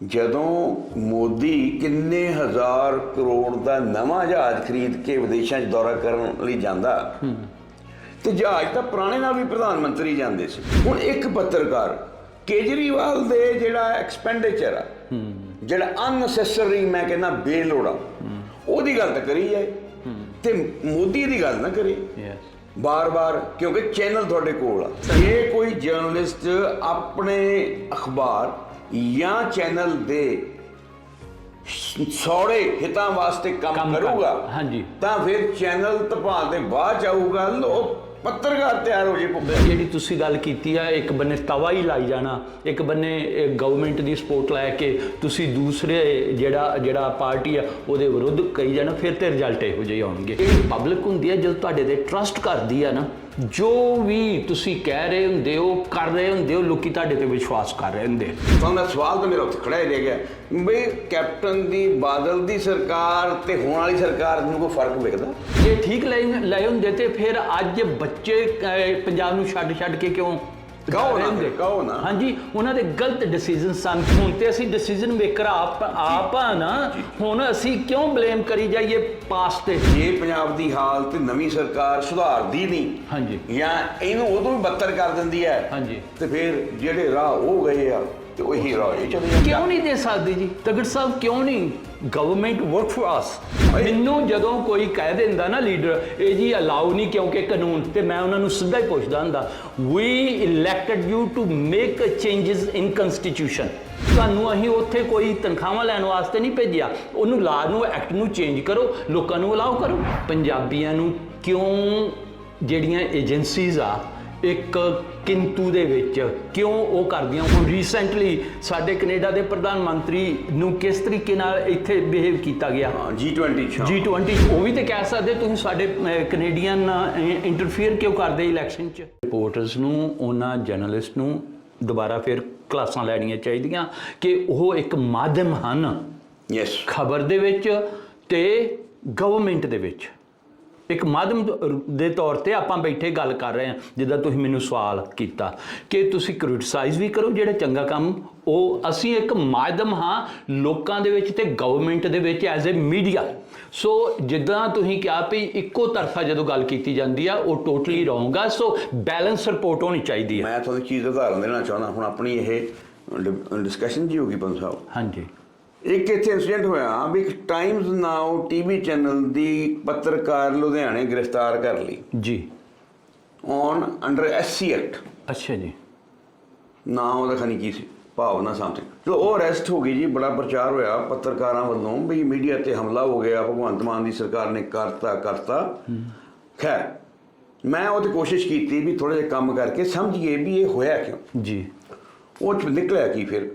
ਜਦੋਂ ਮੋਦੀ ਕਿੰਨੇ ਹਜ਼ਾਰ ਕਰੋੜ ਦਾ ਨਵਾਂ ਜਹਾਜ਼ ਖਰੀਦ ਕੇ ਵਿਦੇਸ਼ਾਂ 'ਚ ਦੌਰਾ ਕਰਨ ਲਈ ਜਾਂਦਾ ਤੇ ਜਹਾਜ਼ ਤਾਂ ਪੁਰਾਣੇ ਨਾਲ ਵੀ ਪ੍ਰਧਾਨ ਮੰਤਰੀ ਜਾਂਦੇ ਸੀ। ਹੁਣ ਇੱਕ ਪੱਤਰਕਾਰ ਕੇਜਰੀਵਾਲ ਦੇ ਜਿਹੜਾ ਐਕਸਪੈਂਡੀਚਰ ਆ ਜਿਹੜਾ ਅਨਨੈਸੈਸਰੀ ਮੈਂ ਕਹਿੰਦਾ ਬੇਲੋੜਾ ਉਹਦੀ ਗੱਲ ਤਾਂ ਕਰੀ ਜਾਏ। ਤੇ ਮੋਦੀ ਦੀ ਗੱਲ ਨਾ ਕਰੇ। ਯੈਸ ਬਾਰ-ਬਾਰ ਕਿਉਂਕਿ ਚੈਨਲ ਤੁਹਾਡੇ ਕੋਲ ਆ। ਜੇ ਕੋਈ ਜਰਨਲਿਸਟ ਆਪਣੇ ਅਖਬਾਰ ਜਾਂ ਚੈਨਲ ਦੇ ਸੌੜੇ ਹਿੱਤਾਂ ਵਾਸਤੇ ਕੰਮ ਕੰਮ ਕਰ- ਕਰੂਗਾ ਹਾਂਜੀ। ਤਾਂ ਫਿਰ ਚੈਨਲ ਤਪਾ ਦੇ ਬਾਅਦ ਜਾਊਗਾ ਉਹ ਪੱਤਰਕਾਰ ਤਿਆਰ ਹੋ ਜੇ ਜਿਹੜੀ ਤੁਸੀਂ ਗੱਲ ਕੀਤੀ ਆ ਇੱਕ ਬੰਨੇ ਤਵਾ ਹੀ ਲਾਈ ਜਾਣਾ ਇੱਕ ਬੰਨੇ ਗਵਰਨਮੈਂਟ ਦੀ ਸਪੋਰਟ ਲੈ ਕੇ ਤੁਸੀਂ ਦੂਸਰੇ ਜਿਹੜਾ ਜਿਹੜਾ ਪਾਰਟੀ ਆ ਉਹਦੇ ਵਿਰੁੱਧ ਕਹੀ ਜਾਣਾ ਫਿਰ ਤੇ ਰਿਜ਼ਲਟ ਇਹੋ ਜਿਹੇ ਆਉਣਗੇ ਪਬਲਿਕ ਹੁੰਦੀ ਹੈ ਜਦੋਂ ਤੁਹਾਡੇ ਤੇ ਟਰਸਟ ਕਰਦੀ ਆ ਨਾ ਜੋ ਵੀ ਤੁਸੀਂ ਕਹਿ ਰਹੇ ਹੁੰਦੇ ਹੋ ਕਰ ਰਹੇ ਹੁੰਦੇ ਹੋ ਲੋਕੀ ਤੁਹਾਡੇ ਤੇ ਵਿਸ਼ਵਾਸ ਕਰ ਰਹੇ ਹੁੰਦੇ ਤਾਂ ਦਾ ਸਵਾਲ ਤਾਂ ਮੇਰਾ ਉੱਥੇ ਖੜਾ ਹੀ ਰਹਿ ਗਿਆ। ਬਈ ਕੈਪਟਨ ਦੀ ਬਾਦਲ ਦੀ ਸਰਕਾਰ ਤੇ ਹੋਣ ਵਾਲੀ ਸਰਕਾਰ ਨੂੰ ਕੋਈ ਫ਼ਰਕ ਵਿਖਦਾ? ਜੇ ਠੀਕ ਲੈ ਲਏ ਹੁੰਦੇ ਤੇ ਫਿਰ ਅੱਜ ਬੱਚੇ ਪੰਜਾਬ ਨੂੰ ਛੱਡ ਛੱਡ ਕੇ ਕਿਉਂ ਫਿਰ, ਕਹੋ ਨਾ। ਹਾਂਜੀ ਉਹਨਾਂ ਦੇ ਗਲਤ ਡਿਸੀਜਨ ਸਨ। ਹੁਣ ਤੇ ਅਸੀਂ ਡਿਸੀਜਨ ਮੇਕਰ ਆਪ ਆਪ ਆ ਨਾ ਹੁਣ ਅਸੀਂ ਕਿਉਂ ਬਲੇਮ ਕਰੀ ਜਾਈਏ ਪਾਸ ਤੇ? ਜੇ ਪੰਜਾਬ ਦੀ ਹਾਲਤ ਨਵੀਂ ਸਰਕਾਰ ਸੁਧਾਰਦੀ ਨਹੀਂ ਹਾਂਜੀ। ਜਾਂ ਇਹਨੂੰ ਉਦੋਂ ਵੀ ਬੱਤਰ ਕਰ ਦਿੰਦੀ ਹੈ ਹਾਂਜੀ। ਤੇ ਫਿਰ ਜਿਹੜੇ ਰਾਹ ਉਹ ਗਏ ਆ ਤੇ ਉਹ ਹੀਰਾ ਹੀ ਚਲੇ ਜਾਂਦਾ ਕਿਉਂ ਨਹੀਂ ਦੇ ਸਕਦੇ ਜੀ? ਤਗੜ ਸਾਹਿਬ ਕਿਉਂ ਨਹੀਂ? ਗਵਰਨਮੈਂਟ ਵਰਕ ਫॉर ਅਸ ਮੈਨੂੰ ਜਦੋਂ ਕੋਈ ਕਹਿ ਦਿੰਦਾ ਨਾ ਲੀਡਰ ਇਹ ਜੀ ਅਲਾਉ ਨਹੀਂ ਕਿਉਂਕਿ ਕਾਨੂੰਨ ਤੇ ਮੈਂ ਉਹਨਾਂ ਨੂੰ ਸਿੱਧਾ ਹੀ ਪੁੱਛਦਾ ਹੁੰਦਾ ਵੀ elected you to make changes in constitution ਤੁਹਾਨੂੰ ਅਸੀਂ ਉੱਥੇ ਕੋਈ ਤਨਖਾਹਾਂ ਲੈਣ ਵਾਸਤੇ ਨਹੀਂ ਭੇਜਿਆ। ਉਹਨੂੰ ਲਾ ਨੂੰ ਐਕਟ ਨੂੰ ਚੇਂਜ ਕਰੋ ਲੋਕਾਂ ਨੂੰ ਅਲਾਉ ਕਰੋ। ਪੰਜਾਬੀਆਂ ਨੂੰ ਕਿਉਂ ਜਿਹੜੀਆਂ ਏਜੰਸੀਜ਼ ਆ ਇੱਕ ਕਿੰਤੂ ਦੇ ਵਿੱਚ। ਕਿਉਂ ਉਹ ਕਰਦੀਆਂ? ਹੁਣ ਰੀਸੈਂਟਲੀ ਸਾਡੇ ਕੈਨੇਡਾ ਦੇ ਪ੍ਰਧਾਨ ਮੰਤਰੀ ਨੂੰ ਕਿਸ ਤਰੀਕੇ ਨਾਲ ਇੱਥੇ ਬਿਹੇਵ ਕੀਤਾ ਗਿਆ? ਹਾਂ G20 ਚ G20 ਉਹ ਵੀ ਤੇ ਕਹਿ ਸਕਦੇ ਤੁਸੀਂ ਸਾਡੇ ਕੈਨੇਡੀਅਨ ਇੰਟਰਫੀਅਰ ਕਿਉਂ ਕਰਦੇ ਇਲੈਕਸ਼ਨ 'ਚ? ਰਿਪੋਰਟਰਸ ਨੂੰ ਉਹਨਾਂ ਜਰਨਲਿਸਟ ਨੂੰ ਦੁਬਾਰਾ ਫਿਰ ਕਲਾਸਾਂ ਲੈਣੀਆਂ ਚਾਹੀਦੀਆਂ ਕਿ ਉਹ ਇੱਕ ਮਾਧਿਅਮ ਹਨ ਯੈਸ ਖਬਰ ਦੇ ਵਿੱਚ ਤੇ ਗਵਰਨਮੈਂਟ ਦੇ ਵਿੱਚ। ਇੱਕ ਮਾਧਿਅਮ ਦੇ ਤੌਰ ਤੇ ਆਪਾਂ ਬੈਠੇ ਗੱਲ ਕਰ ਰਹੇ ਹਾਂ ਜਿੱਦਾਂ ਤੁਸੀਂ ਮੈਨੂੰ ਸਵਾਲ ਕੀਤਾ। ਕਿ ਤੁਸੀਂ ਕ੍ਰਿਟਿਸਾਈਜ਼ ਵੀ ਕਰੋ ਜਿਹੜਾ ਚੰਗਾ ਕੰਮ ਉਹ ਅਸੀਂ ਇੱਕ ਮਾਧਿਅਮ ਹਾਂ ਲੋਕਾਂ ਦੇ ਵਿੱਚ ਤੇ ਗਵਰਨਮੈਂਟ ਦੇ ਵਿੱਚ ਐਜ਼ ਅ ਮੀਡੀਆ ਸੋ ਜਿੱਦਾਂ ਤੁਸੀਂ ਕਿਹਾ ਵੀ ਇੱਕੋ ਤਰਫਾ ਜਦੋਂ ਗੱਲ ਕੀਤੀ ਜਾਂਦੀ ਆ ਉਹ ਟੋਟਲੀ ਰੋਂਗ ਆ ਸੋ ਬੈਲੈਂਸ ਰਿਪੋਰਟ ਹੋਣੀ ਚਾਹੀਦੀ ਹੈ ਮੈਂ ਤੁਹਾਨੂੰ ਚੀਜ਼ ਦਾ ਉਦਾਹਰਨ ਦੇਣਾ ਚਾਹੁੰਦਾ ਹੁਣ ਆਪਣੀ ਇਹ ਡਿਸਕਸ਼ਨ ਜੀ ਹੋਗੀ ਪੰਜ ਸਾਹਿਬ। ਹਾਂਜੀ। ਇੱਕ ਇੱਥੇ ਇਨਸੀਡੈਂਟ ਹੋਇਆ ਵੀ ਟਾਈਮਜ਼ ਨਾਓ ਟੀਵੀ ਚੈਨਲ ਦੀ ਪੱਤਰਕਾਰ ਲੁਧਿਆਣੇ ਗ੍ਰਿਫਤਾਰ ਕਰ ਲਈ। ਜੀ। ਔਨ ਅੰਡਰ ਐਸਸੀ ਐਕਟ ਅੱਛਾ ਜੀ। ਨਾ ਉਹਦਾ ਖਣੀ ਕੀ ਸੀ? ਭਾਵਨਾ ਸਮਥਿੰਗ ਚਲੋ ਉਹ ਅਰੈਸਟ ਹੋ ਗਈ ਜੀ ਬੜਾ ਪ੍ਰਚਾਰ ਹੋਇਆ ਪੱਤਰਕਾਰਾਂ ਵੱਲੋਂ ਵੀ ਮੀਡੀਆ ਤੇ ਹਮਲਾ ਹੋ ਗਿਆ ਭਗਵੰਤ ਮਾਨ ਦੀ ਸਰਕਾਰ ਨੇ ਕਰਤਾ ਕਰਤਾ। ਖੈਰ ਮੈਂ ਉਹ ਤੇ ਕੋਸ਼ਿਸ਼ ਕੀਤੀ ਵੀ ਥੋੜਾ ਜਿਹਾ ਕੰਮ ਕਰਕੇ ਸਮਝੀਏ ਵੀ ਇਹ ਹੋਇਆ ਕਿਉਂ। ਜੀ। ਉਹ ਚ ਨਿਕਲਿਆ ਕੀ ਫਿਰ?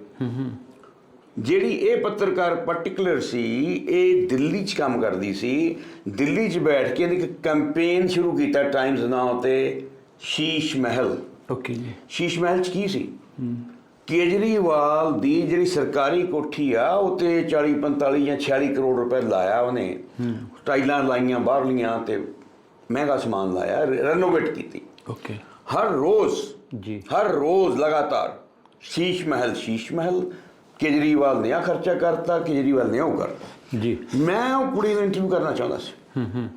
ਜਿਹੜੀ ਇਹ ਪੱਤਰਕਾਰ ਪਾਰਟਿਕੂਲਰ ਸੀ ਇਹ ਦਿੱਲੀ 'ਚ ਕੰਮ ਕਰਦੀ ਸੀ। ਦਿੱਲੀ 'ਚ ਬੈਠ ਕੇ ਇਹਨੇ ਇੱਕ ਕੈਂਪੇਨ ਸ਼ੁਰੂ ਕੀਤਾ ਟਾਈਮਜ਼ ਨਾਓ ਤੇ ਸ਼ੀਸ਼ ਮਹਿਲ। ਓਕੇ ਜੀ। ਸ਼ੀਸ਼ ਮਹਿਲ 'ਚ ਕੀ ਸੀ? ਕੇਜਰੀਵਾਲ ਦੀ ਜਿਹੜੀ ਸਰਕਾਰੀ ਕੋਠੀ ਆ ਉਹ ਤੇ 40 45 ਜਾਂ 46 ਕਰੋੜ ਰੁਪਏ ਲਾਇਆ ਉਹਨੇ। ਟਾਈਲਾਂ ਲਾਈਆਂ ਬਾਹਰਲੀਆਂ ਤੇ ਮਹਿੰਗਾ ਸਮਾਨ ਲਾਇਆ ਰੈਨੋਵੇਟ ਕੀਤੀ। ਓਕੇ ਹਰ ਰੋਜ਼ ਜੀ। ਹਰ ਰੋਜ਼ ਲਗਾਤਾਰ ਸ਼ੀਸ਼ ਮਹਿਲ ਸ਼ੀਸ਼ ਮਹਿਲ ਕੇਜਰੀਵਾਲ ਨੇ ਆ ਖਰਚਾ ਕਰਤਾ ਕੇਜਰੀਵਾਲ ਨੇ ਉਹ ਕਰਤਾ। ਜੀ। ਮੈਂ ਉਹ ਕੁੜੀ ਨੂੰ ਇੰਟਰਵਿਊ ਕਰਨਾ ਚਾਹੁੰਦਾ ਸੀ। ਹੂੰ ਹੂੰ।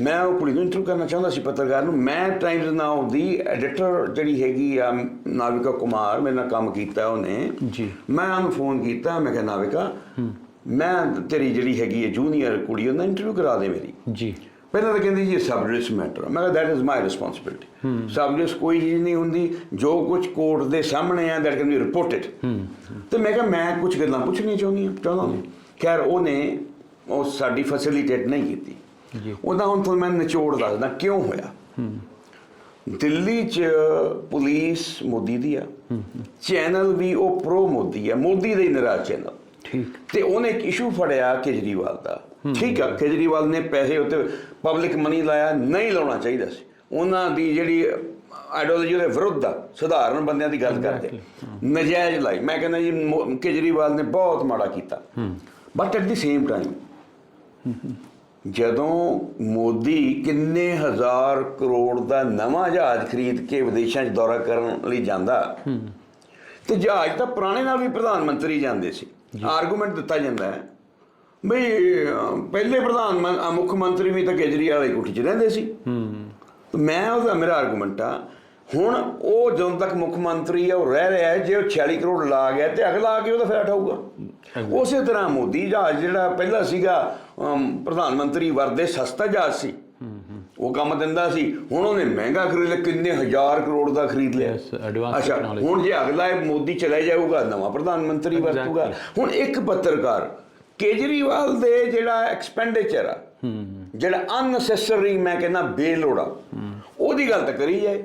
ਮੈਂ ਉਹ ਕੁੜੀ ਨੂੰ ਇੰਟਰਵਿਊ ਕਰਨਾ ਚਾਹੁੰਦਾ ਸੀ ਪੱਤਰਕਾਰ ਨੂੰ। ਮੈਂ ਟਾਈਮਜ਼ ਨਾਓ ਦੀ ਐਡੀਟਰ ਜਿਹੜੀ ਹੈਗੀ ਆ ਨਾਵਿਕਾ ਕੁਮਾਰ ਮੇਰੇ ਨਾਲ ਕੰਮ ਕੀਤਾ ਉਹਨੇ। ਜੀ। ਮੈਂ ਉਹਨੂੰ ਫੋਨ ਕੀਤਾ ਮੈਂ ਕਿਹਾ ਨਾਵਿਕਾ ਮੈਂ ਤੇਰੀ ਜਿਹੜੀ ਹੈਗੀ ਹੈ ਜੂਨੀਅਰ ਕੁੜੀ ਉਹਨਾਂ ਇੰਟਰਵਿਊ ਕਰਾ ਦੇ ਮੇਰੀ। ਜੀ। ਪਹਿਲਾਂ ਤਾਂ ਕਹਿੰਦੀ ਜੀ ਸਬਜੈਕਟਸ ਮੈਟਰ ਮੈਂ ਕਿਹਾ that is my responsibility subjects ਕੋਈ ਚੀਜ਼ ਨਹੀਂ ਹੁੰਦੀ ਜੋ ਕੁਝ ਕੋਰਟ ਦੇ ਸਾਹਮਣੇ ਆ ਦੈਟ ਕੈਨ ਬੀ ਰਿਪੋਰਟਡ ਤੇ ਮੈਂ ਕਿਹਾ ਮੈਂ ਕੁਝ ਗੱਲਾਂ ਪੁੱਛਣੀਆਂ ਚਾਹੁੰਦੀ ਹਾਂ ਚਾਹੁੰਦਾ ਹਾਂ ਖੈਰ ਉਹਨੇ ਉਹ ਸਾਡੀ ਫੈਸਿਲਿਟੇਟ ਨਹੀਂ ਕੀਤੀ। ਜੀ। ਉਹਦਾ ਹੁਣ ਤੁਹਾਨੂੰ ਮੈਂ ਨਿਚੋੜ ਦੱਸਦਾ ਕਿਉਂ ਹੋਇਆ? ਦਿੱਲੀ 'ਚ ਪੁਲਿਸ ਮੋਦੀ ਦੀ ਆ। ਚੈਨਲ ਵੀ ਉਹ ਪ੍ਰੋ ਮੋਦੀ ਆ। ਮੋਦੀ ਦਾ ਹੀ ਨਿਰਾ ਚੈਨਲ। ਠੀਕ। ਤੇ ਉਹਨੇ ਇੱਕ ਇਸ਼ੂ ਫੜਿਆ ਕੇਜਰੀਵਾਲ ਦਾ। ਠੀਕ ਆ ਕੇਜਰੀਵਾਲ ਨੇ ਪੈਸੇ ਉੱਤੇ ਪਬਲਿਕ ਮਨੀ ਲਾਇਆ ਨਹੀਂ ਲਾਉਣਾ ਚਾਹੀਦਾ ਸੀ। ਉਹਨਾਂ ਦੀ ਜਿਹੜੀ ਆਈਡੀਓਲੋਜੀ ਦੇ ਵਿਰੁੱਧ ਆ ਸਧਾਰਨ ਬੰਦਿਆਂ ਦੀ ਗੱਲ ਕਰਦੇ। ਨਜਾਇਜ਼ ਲਾਈ। ਮੈਂ ਕਹਿੰਦਾ ਜੀ ਕੇਜਰੀਵਾਲ ਨੇ ਬਹੁਤ ਮਾੜਾ ਕੀਤਾ। But at the same time ਜਦੋਂ ਮੋਦੀ ਕਿੰਨੇ ਹਜ਼ਾਰ ਕਰੋੜ ਦਾ ਨਵਾਂ ਜਹਾਜ਼ ਖਰੀਦ ਕੇ ਵਿਦੇਸ਼ਾਂ 'ਚ ਦੌਰਾ ਕਰਨ ਲਈ ਜਾਂਦਾ ਤੇ ਜਹਾਜ਼ ਤਾਂ ਪੁਰਾਣੇ ਨਾਲ ਵੀ ਪ੍ਰਧਾਨ ਮੰਤਰੀ ਜਾਂਦੇ ਸੀ। ਆਰਗੂਮੈਂਟ ਦਿੱਤਾ ਜਾਂਦਾ ਹੈ। ਬਈ ਪਹਿਲੇ ਪ੍ਰਧਾਨ ਮੁੱਖ ਮੰਤਰੀ ਵੀ ਤਾਂ ਕੇਜਰੀਵਾਲ ਵਾਲੀ ਕੋਠੀ 'ਚ ਰਹਿੰਦੇ ਸੀ। ਹੂੰ। ਮੈਂ ਉਹਦਾ ਮੇਰਾ ਆਰਗੂਮੈਂਟ ਆ ਹੁਣ ਉਹ ਜਦੋਂ ਤੱਕ ਮੁੱਖ ਮੰਤਰੀ ਹੈ ਉਹ ਰਹਿ ਰਿਹਾ ਜੇ ਉਹ 46 ਕਰੋੜ ਲਾ ਗਿਆ ਤੇ ਅਗਲਾ ਆ ਕੇ ਉਹਦਾ ਫਾਇਦਾ ਉਠਾਊਗਾ ਉਸੇ ਤਰ੍ਹਾਂ ਮੋਦੀ ਜਹਾਜ਼ ਜਿਹੜਾ ਪਹਿਲਾਂ ਸੀਗਾ ਪ੍ਰਧਾਨ ਮੰਤਰੀ ਵਰਦੇ ਸਸਤਾ ਜਹਾਜ਼ ਸੀ। ਉਹ ਕੰਮ ਦਿੰਦਾ ਸੀ। ਹੁਣ ਉਹਨੇ ਮਹਿੰਗਾ ਖਰੀਦ ਲਿਆ ਕਿੰਨੇ ਹਜ਼ਾਰ ਕਰੋੜ ਦਾ ਖਰੀਦ ਲਿਆ। ਅੱਛਾ. ਹੁਣ ਜੇ ਅਗਲਾ ਇਹ ਮੋਦੀ ਚਲੇ ਜਾਊਗਾ ਨਵਾਂ ਪ੍ਰਧਾਨ ਮੰਤਰੀ. ਵਰਤੂਗਾ। ਹੁਣ ਇੱਕ ਪੱਤਰਕਾਰ ਕੇਜਰੀਵਾਲ ਦੇ ਜਿਹੜਾ ਐਕਸਪੈਂਡੀਚਰ ਆ ਜਿਹੜਾ ਅਨਨੈਸੈਸਰੀ ਮੈਂ ਕਹਿੰਦਾ ਬੇਲੋੜਾ ਉਹਦੀ ਗੱਲ ਤਾਂ ਕਰੀ ਜਾਏ।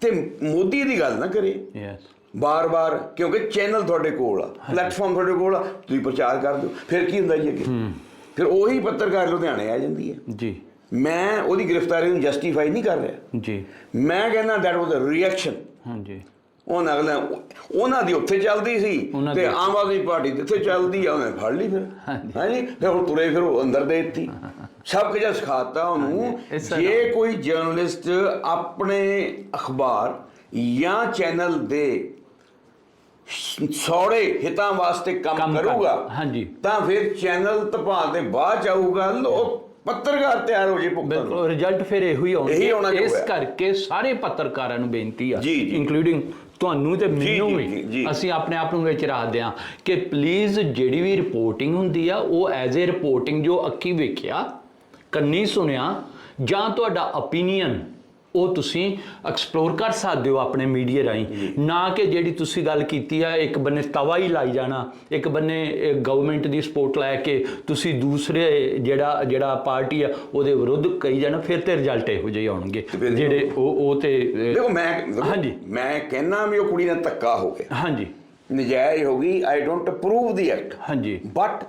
ਤੇ ਮੋਦੀ ਦੀ ਗੱਲ ਨਾ ਕਰੇ। ਯੈਸ ਬਾਰ-ਬਾਰ ਕਿਉਂਕਿ ਚੈਨਲ ਤੁਹਾਡੇ ਕੋਲ ਆ ਪਲੇਟਫਾਰਮ ਤੁਹਾਡੇ ਕੋਲ ਆ ਤੁਸੀਂ ਪ੍ਰਚਾਰ ਕਰ ਦਿਓ। ਫਿਰ ਕੀ ਹੁੰਦਾ ਜੀ ਅੱਗੇ? ਫਿਰ ਉਹੀ ਪੱਤਰਕਾਰ ਲੁਧਿਆਣੇ ਆ ਜਾਂਦੀ ਹੈ। ਜੀ। ਮੈਂ ਉਹਦੀ ਗ੍ਰਿਫਤਾਰੀ ਨੂੰ ਜਸਟੀਫਾਈ ਨਹੀਂ ਕਰ ਰਿਹਾ। ਜੀ। ਮੈਂ ਕਹਿੰਦਾ ਦੈਟ ਵਾਸ ਅ ਰਿਐਕਸ਼ਨ ਹਾਂਜੀ। ਉਹਨਾਂ ਅਗਲਾ ਉਹਨਾਂ ਦੀ ਉੱਥੇ ਚੱਲਦੀ ਸੀ ਉਹਨਾਂ ਤੇ ਦੀ- ਆਮ ਆਦਮੀ ਪਾਰਟੀ ਤੇ ਇੱਥੇ ਚੱਲਦੀ ਆ ਉਹਨੇ ਫੜ ਲਈ ਫਿਰ ਹਾਂਜੀ। ਹਾਂਜੀ ਫਿਰ ਹੁਣ ਤੁਰੇ ਫਿਰ ਉਹ ਅੰਦਰ ਦੇ ਦਿੱਤੀ ਸਭ ਕੁਝ ਸਿਖਾਤਾ ਉਹਨੂੰ ਇਸ ਤਰ੍ਹਾਂ- ਜੇ ਕੋਈ ਜਰਨਲਿਸਟ ਆਪਣੇ ਅਖਬਾਰ ਜਾਂ ਚੈਨਲ ਦੇ ਸੌੜੇ ਹਿੱਤਾਂ ਵਾਸਤੇ ਕੰਮ ਕੰਮ ਕਰ- ਕਰੂਗਾ ਹਾਂਜੀ। ਤਾਂ ਫਿਰ ਚੈਨਲ ਤਪਾ ਦੇ ਬਾਅਦ ਚ ਆਊਗਾ ਲੋਕ ਪੱਤਰਕਾਰ ਤਿਆਰ ਹੋ ਜੇ ਭੁਗਤਣ ਨੂੰ। ਬਿਲਕੁਲ ਰਿਜ਼ਲਟ ਫਿਰ ਇਹੋ ਹੀ ਇਹੀ ਆਉਣਾ ਇਸ। ਕਰਕੇ ਸਾਰੇ ਪੱਤਰਕਾਰਾਂ ਨੂੰ ਬੇਨਤੀ ਆ ਜੀ, ਜੀ। ਇਨਕਲੂਡਿੰਗ ਤੁਹਾਨੂੰ ਤੇ ਮੈਨੂੰ ਵੀ। ਅਸੀਂ ਆਪਣੇ ਆਪ ਨੂੰ ਵਿੱਚ ਰੱਖਦੇ ਆ ਕਿ ਪਲੀਜ਼ ਜਿਹੜੀ ਵੀ ਰਿਪੋਰਟਿੰਗ ਹੁੰਦੀ ਆ ਉਹ ਐਜ਼ ਅ ਰਿਪੋਰਟਿੰਗ ਜੋ ਅੱਖੀ ਵੇਖਿਆ ਕੰਨੀ ਸੁਣਿਆ ਜਾਂ ਤੁਹਾਡਾ opinion ਉਹ ਤੁਸੀਂ ਐਕਸਪਲੋਰ ਕਰ ਸਕਦੇ ਹੋ ਆਪਣੇ ਮੀਡੀਆ ਰਾਹੀਂ। ਨਾ ਕਿ ਜਿਹੜੀ ਤੁਸੀਂ ਗੱਲ ਕੀਤੀ ਆ ਇੱਕ ਬੰਨੇ ਤਵਾ ਹੀ ਲਾਈ ਜਾਣਾ ਇੱਕ ਬੰਨੇ ਗਵਰਨਮੈਂਟ ਦੀ ਸਪੋਰਟ ਲੈ ਕੇ ਤੁਸੀਂ ਦੂਸਰੇ ਜਿਹੜਾ ਜਿਹੜਾ ਪਾਰਟੀ ਆ ਉਹਦੇ ਵਿਰੁੱਧ ਕਹੀ ਜਾਣਾ ਫਿਰ ਤੇ ਰਿਜ਼ਲਟ ਇਹੋ ਜਿਹੇ ਆਉਣਗੇ ਜਿਹੜੇ ਉਹ ਉਹ ਤੇ ਦੇਖੋ ਮੈਂ ਹਾਂਜੀ। ਮੈਂ ਕਹਿੰਨਾ ਵੀ ਉਹ ਕੁੜੀ ਨਾਲ ਧੱਕਾ ਹੋ ਗਿਆ। ਹਾਂਜੀ। ਨਜਾਇਜ਼ ਹੋ ਗਈ I don't approve the act ਹਾਂਜੀ। ਬਟ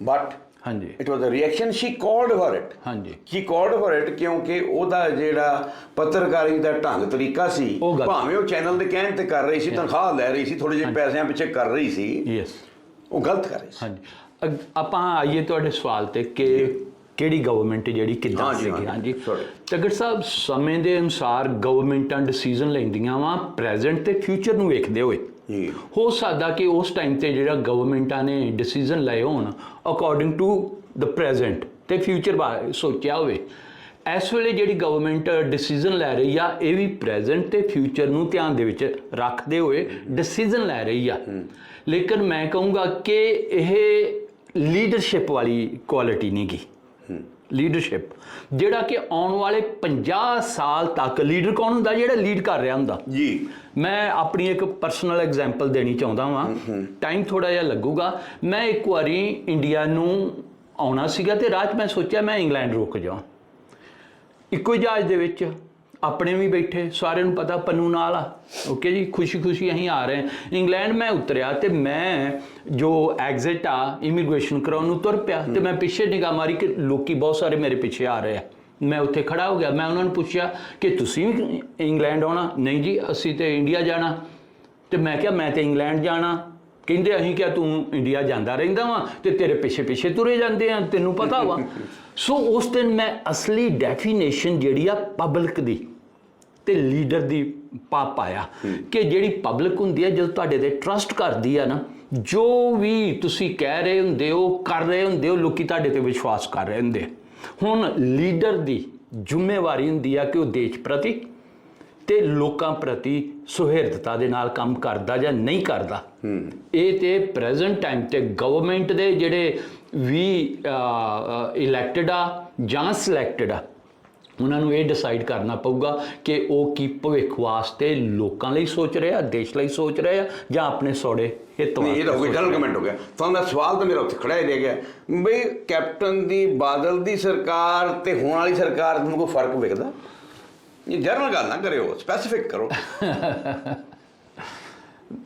ਬਟ ਹਾਂਜੀ। It was a reaction she called for it ਹਾਂਜੀ। ਸ਼ੀ ਕਾਲਡ ਫॉर ਇਟ ਕਿਉਂਕਿ ਉਹਦਾ ਜਿਹੜਾ ਪੱਤਰਕਾਰੀ ਦਾ ਢੰਗ ਤਰੀਕਾ ਸੀ। ਭਾਵੇਂ ਉਹ ਚੈਨਲ ਦੇ ਕਹਿਣ ਤੇ ਕਰ ਰਹੀ ਸੀ ਤਨਖਾਹ ਲੈ ਰਹੀ ਸੀ ਥੋੜੇ ਜਿਹੇ ਪੈਸਿਆਂ ਪਿੱਛੇ ਕਰ ਰਹੀ ਸੀ। ਯੈਸ ਉਹ ਗਲਤ ਕਰ ਰਹੀ ਸੀ। ਹਾਂਜੀ। ਆਪਾਂ ਆਈਏ ਤੁਹਾਡੇ ਸਵਾਲ ਤੇ ਕਿ ਕਿਹੜੀ ਗਵਰਨਮੈਂਟ ਜਿਹੜੀ ਕਿੱਦਾਂ ਸੀਗੀ? ਹਾਂਜੀ। ਤਗੜ ਸਾਹਿਬ ਸਮੇਂ ਦੇ ਅਨੁਸਾਰ ਗਵਰਨਮੈਂਟਾਂ ਡਿਸੀਜਨ ਲੈਂਦੀਆਂ ਵਾ ਪ੍ਰੈਜ਼ੈਂਟ ਤੇ ਫਿਊਚਰ ਨੂੰ ਵੇਖਦੇ ਹੋਏ। ਜੀ। ਹੋ ਸਕਦਾ ਕਿ ਉਸ ਟਾਈਮ ਤੇ ਜਿਹੜਾ ਗਵਰਨਮੈਂਟਾਂ ਨੇ ਡਿਸੀਜਨ ਲਏ ਹੋਣ ਅਕੋਰਡਿੰਗ ਟੂ ਦ ਪ੍ਰੈਜ਼ੈਂਟ ਤੇ ਫਿਊਚਰ ਬਾਰੇ ਸੋਚਿਆ ਹੋਵੇ। ਇਸ ਵੇਲੇ ਜਿਹੜੀ ਗਵਰਨਮੈਂਟ ਡਿਸੀਜਨ ਲੈ ਰਹੀ ਆ ਇਹ ਵੀ ਪ੍ਰੈਜ਼ੈਂਟ ਤੇ ਫਿਊਚਰ ਨੂੰ ਧਿਆਨ ਦੇ ਵਿੱਚ ਰੱਖਦੇ ਹੋਏ ਡਿਸੀਜਨ ਲੈ ਰਹੀ ਆ। ਲੇਕਿਨ ਮੈਂ ਕਹੂੰਗਾ ਕਿ ਇਹ ਲੀਡਰਸ਼ਿਪ ਵਾਲੀ ਕੁਆਲਿਟੀ ਨਹੀਂ ਗੀ ਲੀਡਰਸ਼ਿਪ ਜਿਹੜਾ ਕਿ ਆਉਣ ਵਾਲੇ 50 ਸਾਲ ਤੱਕ ਲੀਡਰ ਕੌਣ ਹੁੰਦਾ? ਜਿਹੜਾ ਲੀਡ ਕਰ ਰਿਹਾ ਹੁੰਦਾ। ਜੀ। ਮੈਂ ਆਪਣੀ ਇੱਕ ਪਰਸਨਲ ਐਗਜ਼ਾਮਪਲ ਦੇਣੀ ਚਾਹੁੰਦਾ ਵਾਂ। ਟਾਈਮ ਥੋੜਾ ਜਿਹਾ ਲੱਗੂਗਾ। ਮੈਂ ਇੱਕ ਵਾਰੀ ਇੰਡੀਆ ਨੂੰ ਆਉਣਾ ਸੀਗਾ ਤੇ ਰਾਤ ਮੈਂ ਸੋਚਿਆ ਮੈਂ ਇੰਗਲੈਂਡ ਰੁਕ ਜਾਵਾਂ। ਇੱਕੋ ਹੀ ਜਹਾਜ਼ ਦੇ ਵਿੱਚ ਆਪਣੇ ਵੀ ਬੈਠੇ ਸਾਰਿਆਂ ਨੂੰ ਪਤਾ ਪੰਨੂ ਨਾਲ ਆ। ਓਕੇ ਜੀ ਖੁਸ਼ੀ ਖੁਸ਼ੀ ਅਸੀਂ ਆ ਰਹੇ ਹਾਂ। ਇੰਗਲੈਂਡ ਮੈਂ ਉਤਰਿਆ ਤੇ ਮੈਂ ਜੋ ਐਗਜ਼ਿਟ ਆ ਇਮੀਗ੍ਰੇਸ਼ਨ ਕਰਾਉਣ ਨੂੰ ਤੁਰ ਪਿਆ ਤੇ ਮੈਂ ਪਿੱਛੇ ਨਿਗਾਹ ਮਾਰੀ ਕਿ ਲੋਕੀ ਬਹੁਤ ਸਾਰੇ ਮੇਰੇ ਪਿੱਛੇ ਆ ਰਹੇ ਆ। ਮੈਂ ਉੱਥੇ ਖੜਾ ਹੋ ਗਿਆ। ਮੈਂ ਉਹਨਾਂ ਨੂੰ ਪੁੱਛਿਆ ਕਿ ਤੁਸੀਂ ਵੀ ਇੰਗਲੈਂਡ ਆਉਣਾ? ਨਹੀਂ ਜੀ ਅਸੀਂ ਤੇ ਇੰਡੀਆ ਜਾਣਾ। ਤੇ ਮੈਂ ਕਿਹਾ ਮੈਂ ਤੇ ਇੰਗਲੈਂਡ ਜਾਣਾ। ਕਹਿੰਦੇ ਅਸੀਂ ਕਿਹਾ ਤੂੰ ਇੰਡੀਆ ਜਾਂਦਾ ਰਹਿੰਦਾ ਵਾਂ ਤੇ ਤੇਰੇ ਪਿੱਛੇ ਪਿੱਛੇ ਤੁਰੇ ਜਾਂਦੇ ਆ ਤੈਨੂੰ ਪਤਾ ਵਾ। ਸੋ ਉਸ ਦਿਨ ਮੈਂ ਅਸਲੀ ਡੈਫੀਨੇਸ਼ਨ ਜਿਹੜੀ ਆ ਪਬਲਿਕ ਦੀ ਤੇ ਲੀਡਰ ਦੀ ਪਾ ਪਾਇਆ ਕਿ ਜਿਹੜੀ ਪਬਲਿਕ ਹੁੰਦੀ ਹੈ ਜਦੋਂ ਤੁਹਾਡੇ ਤੇ ਟਰਸਟ ਕਰਦੀ ਆ ਨਾ ਜੋ ਵੀ ਤੁਸੀਂ ਕਹਿ ਰਹੇ ਹੁੰਦੇ ਹੋ ਕਰ ਰਹੇ ਹੁੰਦੇ ਹੋ ਲੋਕੀ ਤੁਹਾਡੇ ਤੇ ਵਿਸ਼ਵਾਸ ਕਰ ਰਹੇ ਹੁੰਦੇ। ਹੁਣ ਲੀਡਰ ਦੀ ਜ਼ਿੰਮੇਵਾਰੀ ਹੁੰਦੀ ਆ ਕਿ ਉਹ ਦੇਸ਼ ਪ੍ਰਤੀ ਤੇ ਲੋਕਾਂ ਪ੍ਰਤੀ ਸੁਹਿਰਦਤਾ ਦੇ ਨਾਲ ਕੰਮ ਕਰਦਾ ਜਾਂ ਨਹੀਂ ਕਰਦਾ। ਇਹ ਤੇ ਪ੍ਰੈਜ਼ੈਂਟ ਟਾਈਮ ਤੇ ਗਵਰਨਮੈਂਟ ਦੇ ਜਿਹੜੇ ਵੀ ਇਲੈਕਟਡ ਆ ਜਾਂ ਸਿਲੈਕਟਡ ਆ ਉਹਨਾਂ ਨੂੰ ਇਹ ਡਿਸਾਈਡ ਕਰਨਾ ਪਊਗਾ ਕਿ ਉਹ ਕੀ ਭਵਿੱਖ ਵਾਸਤੇ ਲੋਕਾਂ ਲਈ ਸੋਚ ਰਹੇ ਦੇਸ਼ ਲਈ ਸੋਚ ਰਹੇ ਜਾਂ ਆਪਣੇ ਸੋੜੇ ਹਿੱਤ ਨਹੀਂ ਇਹ ਤਾਂ ਹੋ ਵਾਸਤੇ ਗਿਆ ਜਨਰਲ ਕਮੈਂਟ ਹੋ ਗਿਆ। ਤੁਹਾਨੂੰ ਦਾ ਸਵਾਲ ਤਾਂ ਮੇਰਾ ਉੱਥੇ ਖੜਾ ਹੀ ਰਹਿ ਗਿਆ। ਬਈ ਕੈਪਟਨ ਦੀ ਬਾਦਲ ਦੀ ਸਰਕਾਰ ਤੇ ਹੋਣ ਵਾਲੀ ਸਰਕਾਰ ਨੂੰ ਕੋਈ ਫ਼ਰਕ ਵਿਖਦਾ? ਇਹ ਜਨਰਲ ਗੱਲ ਨਾ ਕਰਿਓ ਸਪੈਸੀਫਿਕ ਕਰੋ।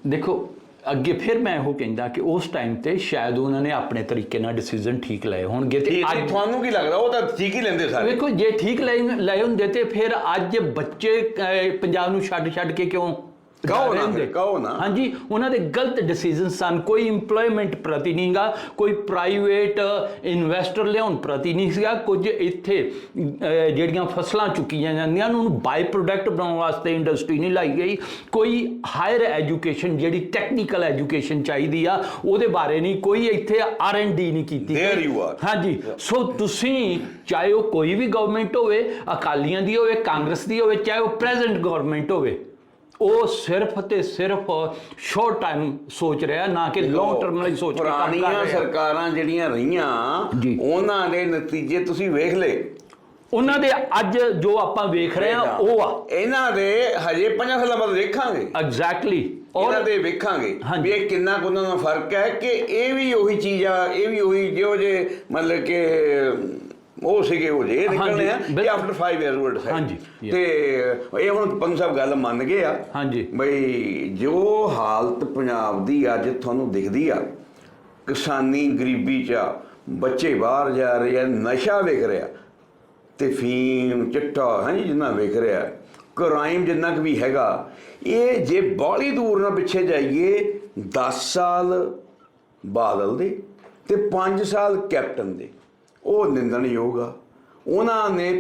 ਦੇਖੋ ਅੱਗੇ ਫਿਰ ਮੈਂ ਉਹ ਕਹਿੰਦਾ ਕਿ ਉਸ ਟਾਈਮ ਤੇ ਸ਼ਾਇਦ ਉਹਨਾਂ ਨੇ ਆਪਣੇ ਤਰੀਕੇ ਨਾਲ ਡਿਸੀਜਨ ਠੀਕ ਲਏ ਹੋਣਗੇ ਤੇ ਅੱਜ ਤੁਹਾਨੂੰ ਕੀ ਲੱਗਦਾ? ਉਹ ਤਾਂ ਠੀਕ ਹੀ ਲੈਂਦੇ ਸਾਰੇ। ਵੇਖੋ ਜੇ ਠੀਕ ਲਏ ਲਏ ਹੁੰਦੇ ਤੇ ਫਿਰ ਅੱਜ ਬੱਚੇ ਅਹ, ਪੰਜਾਬ ਨੂੰ ਛੱਡ ਛੱਡ ਕੇ ਕਿਉਂ ਕਹੋ ਨਾ। ਫਿਰ, ਨਾ। ਹਾਂਜੀ ਉਹਨਾਂ ਦੇ ਗਲਤ ਡਿਸੀਜਨ ਸਨ ਕੋਈ ਏਮਪਲੋਇਮੈਂਟ ਪ੍ਰਤੀ ਨਹੀਂਗਾ ਕੋਈ ਪ੍ਰਾਈਵੇਟ ਇਨਵੈਸਟਰ ਲਿਆਉਣ ਪ੍ਰਤੀ ਨਹੀਂ ਸੀਗਾ ਕੁਝ ਇੱਥੇ ਅਹ, ਜਿਹੜੀਆਂ ਫਸਲਾਂ ਚੁੱਕੀਆਂ ਜਾਂਦੀਆਂ ਉਹਨਾਂ ਬਾਈ ਪ੍ਰੋਡਕਟ ਬਣਾਉਣ ਵਾਸਤੇ ਇੰਡਸਟਰੀ ਨਹੀਂ ਲਾਈ ਗਈ ਕੋਈ ਹਾਇਰ ਐਜੂਕੇਸ਼ਨ ਜਿਹੜੀ ਟੈਕਨੀਕਲ ਐਜੂਕੇਸ਼ਨ ਚਾਹੀਦੀ ਆ ਉਹਦੇ ਬਾਰੇ ਨਹੀਂ ਕੋਈ ਇੱਥੇ ਆਰ ਐਂਡ ਡੀ ਨਹੀਂ ਕੀਤੀ There ਗਈ। you are. ਹਾਂਜੀ ਸੋ ਤੁਸੀਂ ਚਾਹੇ ਉਹ ਕੋਈ ਵੀ ਗਵਰਨਮੈਂਟ ਹੋਵੇ ਅਕਾਲੀਆਂ ਦੀ ਹੋਵੇ ਕਾਂਗਰਸ ਦੀ ਹੋਵੇ ਚਾਹੇ ਉਹ ਪ੍ਰੈਜ਼ੈਂਟ ਗਵਰਨਮੈਂਟ ਹੋਵੇ ਉਹ ਸਿਰਫ ਤੇ ਸਿਰਫ ਸ਼ਾਰਟ ਟਾਈਮ ਸੋਚ ਰਿਹਾ ਨਾ ਕਿ ਲੌਂਗ ਟਰਮ ਲਈ ਸੋਚ ਕੇ ਕੰਮ ਕਰ ਪੁਰਾਣੀਆਂ ਰਿਹਾ। ਸਰਕਾਰਾਂ ਜਿਹੜੀਆਂ ਰਹੀਆਂ। ਉਹਨਾਂ ਦੇ ਨਤੀਜੇ ਤੁਸੀਂ ਵੇਖ ਲਏ। ਉਹਨਾਂ ਦੇ ਅੱਜ ਜੋ ਆਪਾਂ ਵੇਖ ਰਹੇ ਹਾਂ ਉਹ ਆ। ਇਹਨਾਂ ਦੇ ਹਜੇ 5 ਸਾਲਾਂ ਬਾਅਦ ਵੇਖਾਂਗੇ। ਐਗਜ਼ੈਕਟਲੀ ਇਹਨਾਂ ਦੇ ਵੇਖਾਂਗੇ। ਵੀ ਇਹ ਕਿੰਨਾ ਕੁ ਉਹਨਾਂ ਦਾ ਫ਼ਰਕ ਹੈ ਕਿ ਇਹ ਵੀ ਉਹੀ ਚੀਜ਼ ਆ ਇਹ ਵੀ ਉਹੀ ਜਿਹੋ ਜੇ ਮਤਲਬ ਕਿ ਉਹ ਸੀਗੇ ਉਹ ਜੇ ਨਿਕਲਣੇ ਆ। ਇਹ ਆਫਟਰ 5 ਇਅਰਸ ਵਰਡ ਹੈ ਹਾਂਜੀ. ਤੇ ਇਹ ਹੁਣ ਪੰਨ ਸਾਹਿਬ ਗੱਲ ਮੰਨ ਗਏ ਆ ਹਾਂਜੀ। ਬਈ ਜੋ ਹਾਲਤ ਪੰਜਾਬ ਦੀ ਅੱਜ ਤੁਹਾਨੂੰ ਦਿਖਦੀ ਆ ਕਿਸਾਨੀ ਗਰੀਬੀ ਚ ਬੱਚੇ ਬਾਹਰ ਜਾ ਰਹੇ ਆ ਨਸ਼ਾ ਵਿਕ ਰਿਹਾ ਤੇ ਫੀਮ ਚਿੱਟਾ ਹਾਂਜੀ ਜਿੰਨਾ ਵਿਕ ਰਿਹਾ ਕ੍ਰਾਈਮ ਜਿੰਨਾ ਕੁ ਵੀ ਹੈਗਾ ਇਹ ਜੇ ਬਾਹਲੀ ਦੂਰ ਨਾ ਪਿੱਛੇ ਜਾਈਏ 10 ਸਾਲ ਬਾਦਲ ਦੇ ਤੇ 5 ਸਾਲ ਕੈਪਟਨ ਦੇ ਉਹ ਨਿੰਦਣਯੋਗ ਆ। ਉਹਨਾਂ ਨੇ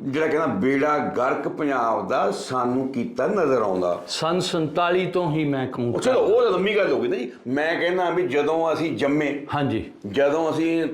ਜਿਹੜਾ ਕਹਿੰਦਾ ਬੇੜਾ ਗਰਕ ਪੰਜਾਬ ਦਾ ਸਾਨੂੰ ਕੀਤਾ ਨਜ਼ਰ ਆਉਂਦਾ। ਸਨ 47 ਤੋਂ ਹੀ ਮੈਂ ਕਹੂੰ ਚਲੋ ਉਹ ਲੰਮੀ ਗੱਲ ਹੋ ਗਈ ਨਾ ਜੀ। ਮੈਂ ਕਹਿੰਦਾ ਵੀ ਜਦੋਂ ਅਸੀਂ ਜੰਮੇ ਹਾਂਜੀ। ਜਦੋਂ ਅਸੀਂ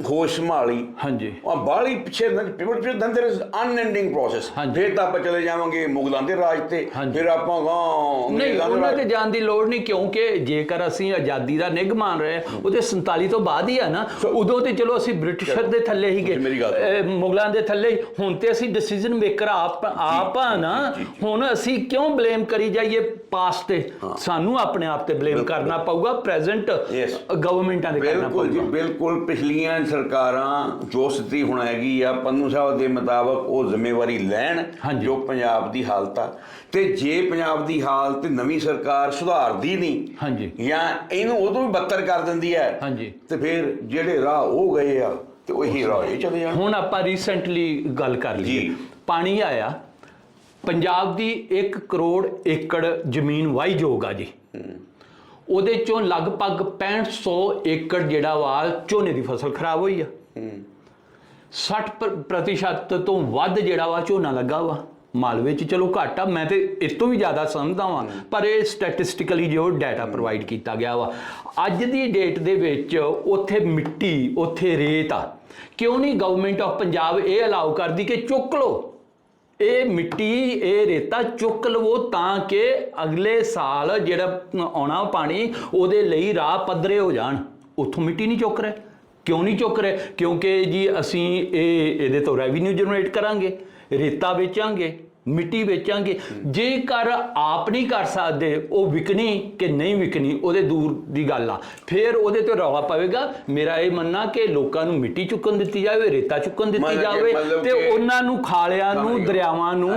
ਹੋਸ਼ ਸੰਭਾਲੀ ਹਾਂਜੀ ਆ ਬਾਹਲੀ ਪਿੱਛੇ ਪਿਵਟ ਪਿਛੇ ਦਨ ਦੇਰ ਇਜ਼ ਅਨਐਂਡਿੰਗ ਪ੍ਰੋਸੈਸ ਹਾਂਜੀ। ਫਿਰ ਤਾਂ ਆਪਾਂ ਚਲੇ ਜਾਵਾਂਗੇ ਮੁਗਲਾਂ ਦੇ ਰਾਜ ਤੇ ਹਾਂਜੀ। ਫਿਰ ਆਪਾਂ ਗਾਂ ਨਹੀਂ ਅੰਗਰੇਜ਼ਾਂ ਦੇ ਉਹਨਾਂ ਰਾਜ ਤੇ ਜਾਣ ਦੀ ਲੋੜ ਨਹੀਂ ਕਿਉਂਕਿ ਜੇਕਰ ਅਸੀਂ ਆਜ਼ਾਦੀ ਦਾ ਨਿੱਘ ਮਾਣ ਰਹੇ ਹਾਂ, ਉਹ ਤੇ 47 ਤੋਂ ਬਾਅਦ ਹੀ ਆ ਨਾ ਉਦੋਂ ਤੇ ਚਲੋ ਅਸੀਂ ਬ੍ਰਿਟਿਸ਼ਰ ਦੇ ਥੱਲੇ ਹੀ ਗਏ ਤੁਸੀਂ ਮੇਰੀ ਗੱਲ ਸੁਣੋ। ਅਹ, ਮੁਗਲਾਂ ਦੇ ਥੱਲੇ ਹੀ। ਹੁਣ ਤੇ ਅਸੀਂ ਡਿਸੀਜਨ ਮੇਕਰ ਆਪ ਆਪ ਆ ਨਾ ਹੁਣ ਅਸੀਂ ਕਿਉਂ ਬਲੇਮ ਕਰੀ ਜਾਈਏ ਪਾਸਟ ਤੇ ਸਾਨੂੰ ਆਪਣੇ ਆਪ ਤੇ ਬਲੇਮ ਕਰਨਾ ਪਊਗਾ ਪ੍ਰੈਜ਼ੈਂਟ Yes. ਗਵਰਨਮੈਂਟਾਂ ਦੇ ਕਰਨਾ ਬਿਲਕੁਲ ਜੀ ਪਊਗਾ ਬਿਲਕੁਲ ਪਿਛਲੀਆਂ ਸਰਕਾਰਾਂ ਜੋ ਸਥਿਤੀ ਹੁਣ ਹੈਗੀ ਆ ਪੰਨੂ ਸਾਹਿਬ ਦੇ ਮੁਤਾਬਕ ਉਹ ਜ਼ਿੰਮੇਵਾਰੀ ਲੈਣ। ਜੋ ਪੰਜਾਬ ਦੀ ਹਾਲਤ ਆ ਤੇ ਜੇ ਪੰਜਾਬ ਦੀ ਹਾਲਤ ਨਵੀਂ ਸਰਕਾਰ ਸੁਧਾਰਦੀ ਨਹੀਂ ਹਾਂਜੀ। ਜਾਂ ਇਹਨੂੰ ਉਦੋਂ ਵੀ ਬੱਤਰ ਕਰ ਦਿੰਦੀ ਹੈ ਹਾਂਜੀ। ਤੇ ਫਿਰ ਜਿਹੜੇ ਰਾਹ ਉਹ ਗਏ ਆ ਤੇ ਉਹੀ ਰਾਹ ਇਹ ਚਲੇ ਜਾਣ ਹੁਣ ਆਪਾਂ ਰੀਸੈਂਟਲੀ ਗੱਲ ਕਰ ਲਈਏ ਜੀ। ਪਾਣੀ ਆਇਆ ਪੰਜਾਬ ਦੀ 1 ਕਰੋੜ ਏਕੜ ਜ਼ਮੀਨ ਵਾਹੀਯੋਗ ਆ ਜੀ ਉਹਦੇ ਚੋਂ ਲਗਭਗ 6500 ਏਕੜ ਜਿਹੜਾ ਵਾ ਝੋਨੇ ਦੀ ਫਸਲ ਖਰਾਬ ਹੋਈ ਆ। 60 ਪ੍ਰ- ਪ੍ਰਤੀਸ਼ਤ ਤੋਂ ਵੱਧ ਜਿਹੜਾ ਵਾ ਝੋਨਾ ਲੱਗਾ ਵਾ। ਮਾਲਵੇ ਚ ਚਲੋ ਘੱਟ ਆ ਮੈਂ ਤੇ ਇਸ ਤੋਂ ਵੀ ਜ਼ਿਆਦਾ ਸਮਝਦਾ ਵਾਂ ਪਰ ਇਹ ਸਟੈਟਿਸਟਿਕਲੀ ਜੋ ਡਾਟਾ ਪ੍ਰੋਵਾਈਡ ਕੀਤਾ ਗਿਆ ਵਾ। ਅੱਜ ਦੀ ਡੇਟ ਦੇ ਵਿੱਚ ਉੱਥੇ ਮਿੱਟੀ ਉੱਥੇ ਰੇਤ ਆ। ਕਿਉਂ ਨਹੀਂ ਗਵਰਨਮੈਂਟ ਆਫ ਪੰਜਾਬ ਇਹ ਅਲਾਉ ਕਰਦੀ ਕਿ ਚੁੱਕ ਲਓ? ਇਹ ਮਿੱਟੀ, ਇਹ ਰੇਤਾ ਚੁੱਕ ਲਵੋ ਤਾਂ ਕਿ ਅਗਲੇ ਸਾਲ ਜਿਹੜਾ ਆਉਣਾ ਪਾਣੀ, ਉਹਦੇ ਲਈ ਰਾਹ ਪੱਧਰੇ ਹੋ ਜਾਣ। ਉੱਥੋਂ ਮਿੱਟੀ ਨਹੀਂ ਚੁੱਕ ਰਹੇ। ਕਿਉਂ ਨਹੀਂ ਚੁੱਕ ਰਹੇ? ਕਿਉਂਕਿ ਜੀ ਅਸੀਂ ਇਹ, ਇਹਦੇ ਤੋਂ ਰੈਵਨਿਊ ਜਨਰੇਟ ਕਰਾਂਗੇ, ਰੇਤਾ ਵੇਚਾਂਗੇ। ਮਿੱਟੀ ਵੇਚਾਂਗੇ ਜੇਕਰ ਆਪ ਨਹੀਂ ਕਰ ਸਕਦੇ ਉਹ ਵਿਕਣੀ ਕਿ ਨਹੀਂ ਵਿਕਣੀ ਉਹਦੇ ਦੂਰ ਦੀ ਗੱਲ ਆ ਫਿਰ ਉਹਦੇ ਤੇ ਰੌਲਾ ਪਵੇਗਾ ਮੇਰਾ ਇਹ ਮੰਨਣਾ ਕਿ ਲੋਕਾਂ ਨੂੰ ਮਿੱਟੀ ਚੁੱਕਣ ਦਿੱਤੀ ਜਾਵੇ ਰੇਤਾ ਚੁੱਕਣ ਦਿੱਤੀ ਜਾਵੇ ਤੇ ਉਹਨਾਂ ਨੂੰ ਖਾਲਿਆਂ ਨੂੰ। ਦਰਿਆਵਾਂ ਨੂੰ.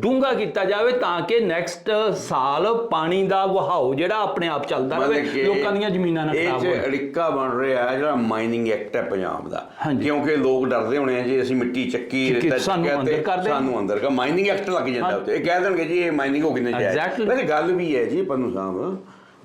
ਡੂੰਘਾ ਕੀਤਾ ਜਾਵੇ ਤਾਂ ਕਿ ਨੈਕਸਟ ਸਾਲ ਪਾਣੀ ਦਾ ਵਹਾਓ ਜਿਹੜਾ ਆਪਣੇ ਆਪ ਚੱਲਦਾ ਰਹੇ ਲੋਕਾਂ ਦੀਆਂ ਜ਼ਮੀਨਾਂ ਨਾ ਇਹ ਖਰਾਬ ਚ ਹੋਣ ਅੜਿੱਕਾ ਬਣ ਰਿਹਾ ਹੈ ਜਿਹੜਾ ਮਾਈਨਿੰਗ ਐਕਟ ਹੈ ਪੰਜਾਬ ਦਾ। ਕਿਉਂਕਿ ਲੋਕ ਡਰਦੇ ਹੋਣੇ ਆ ਜੀ ਅਸੀਂ ਮਿੱਟੀ ਚੱਕੀ ਰੇਤਾ ਸਾਨੂੰ ਚੱਕਿਆ ਅੰਦਰ ਤੇ ਕਰ। ਸਾਨੂੰ ਅੰਦਰ ਕਾ ਮਾਈਨਿੰਗ ਐਕਟ ਲੱਗ ਜਾਂਦਾ ਉੱਤੇ ਇਹ ਕਹਿ ਦੇਣਗੇ ਜੀ ਇਹ ਮਾਈਨਿੰਗ ਹੋ ਕਿੰਨੇ Exactly. ਵੈਸੇ ਗੱਲ ਵੀ ਹੈ ਜੀ ਪੰਨੂ ਸਾਹਿਬ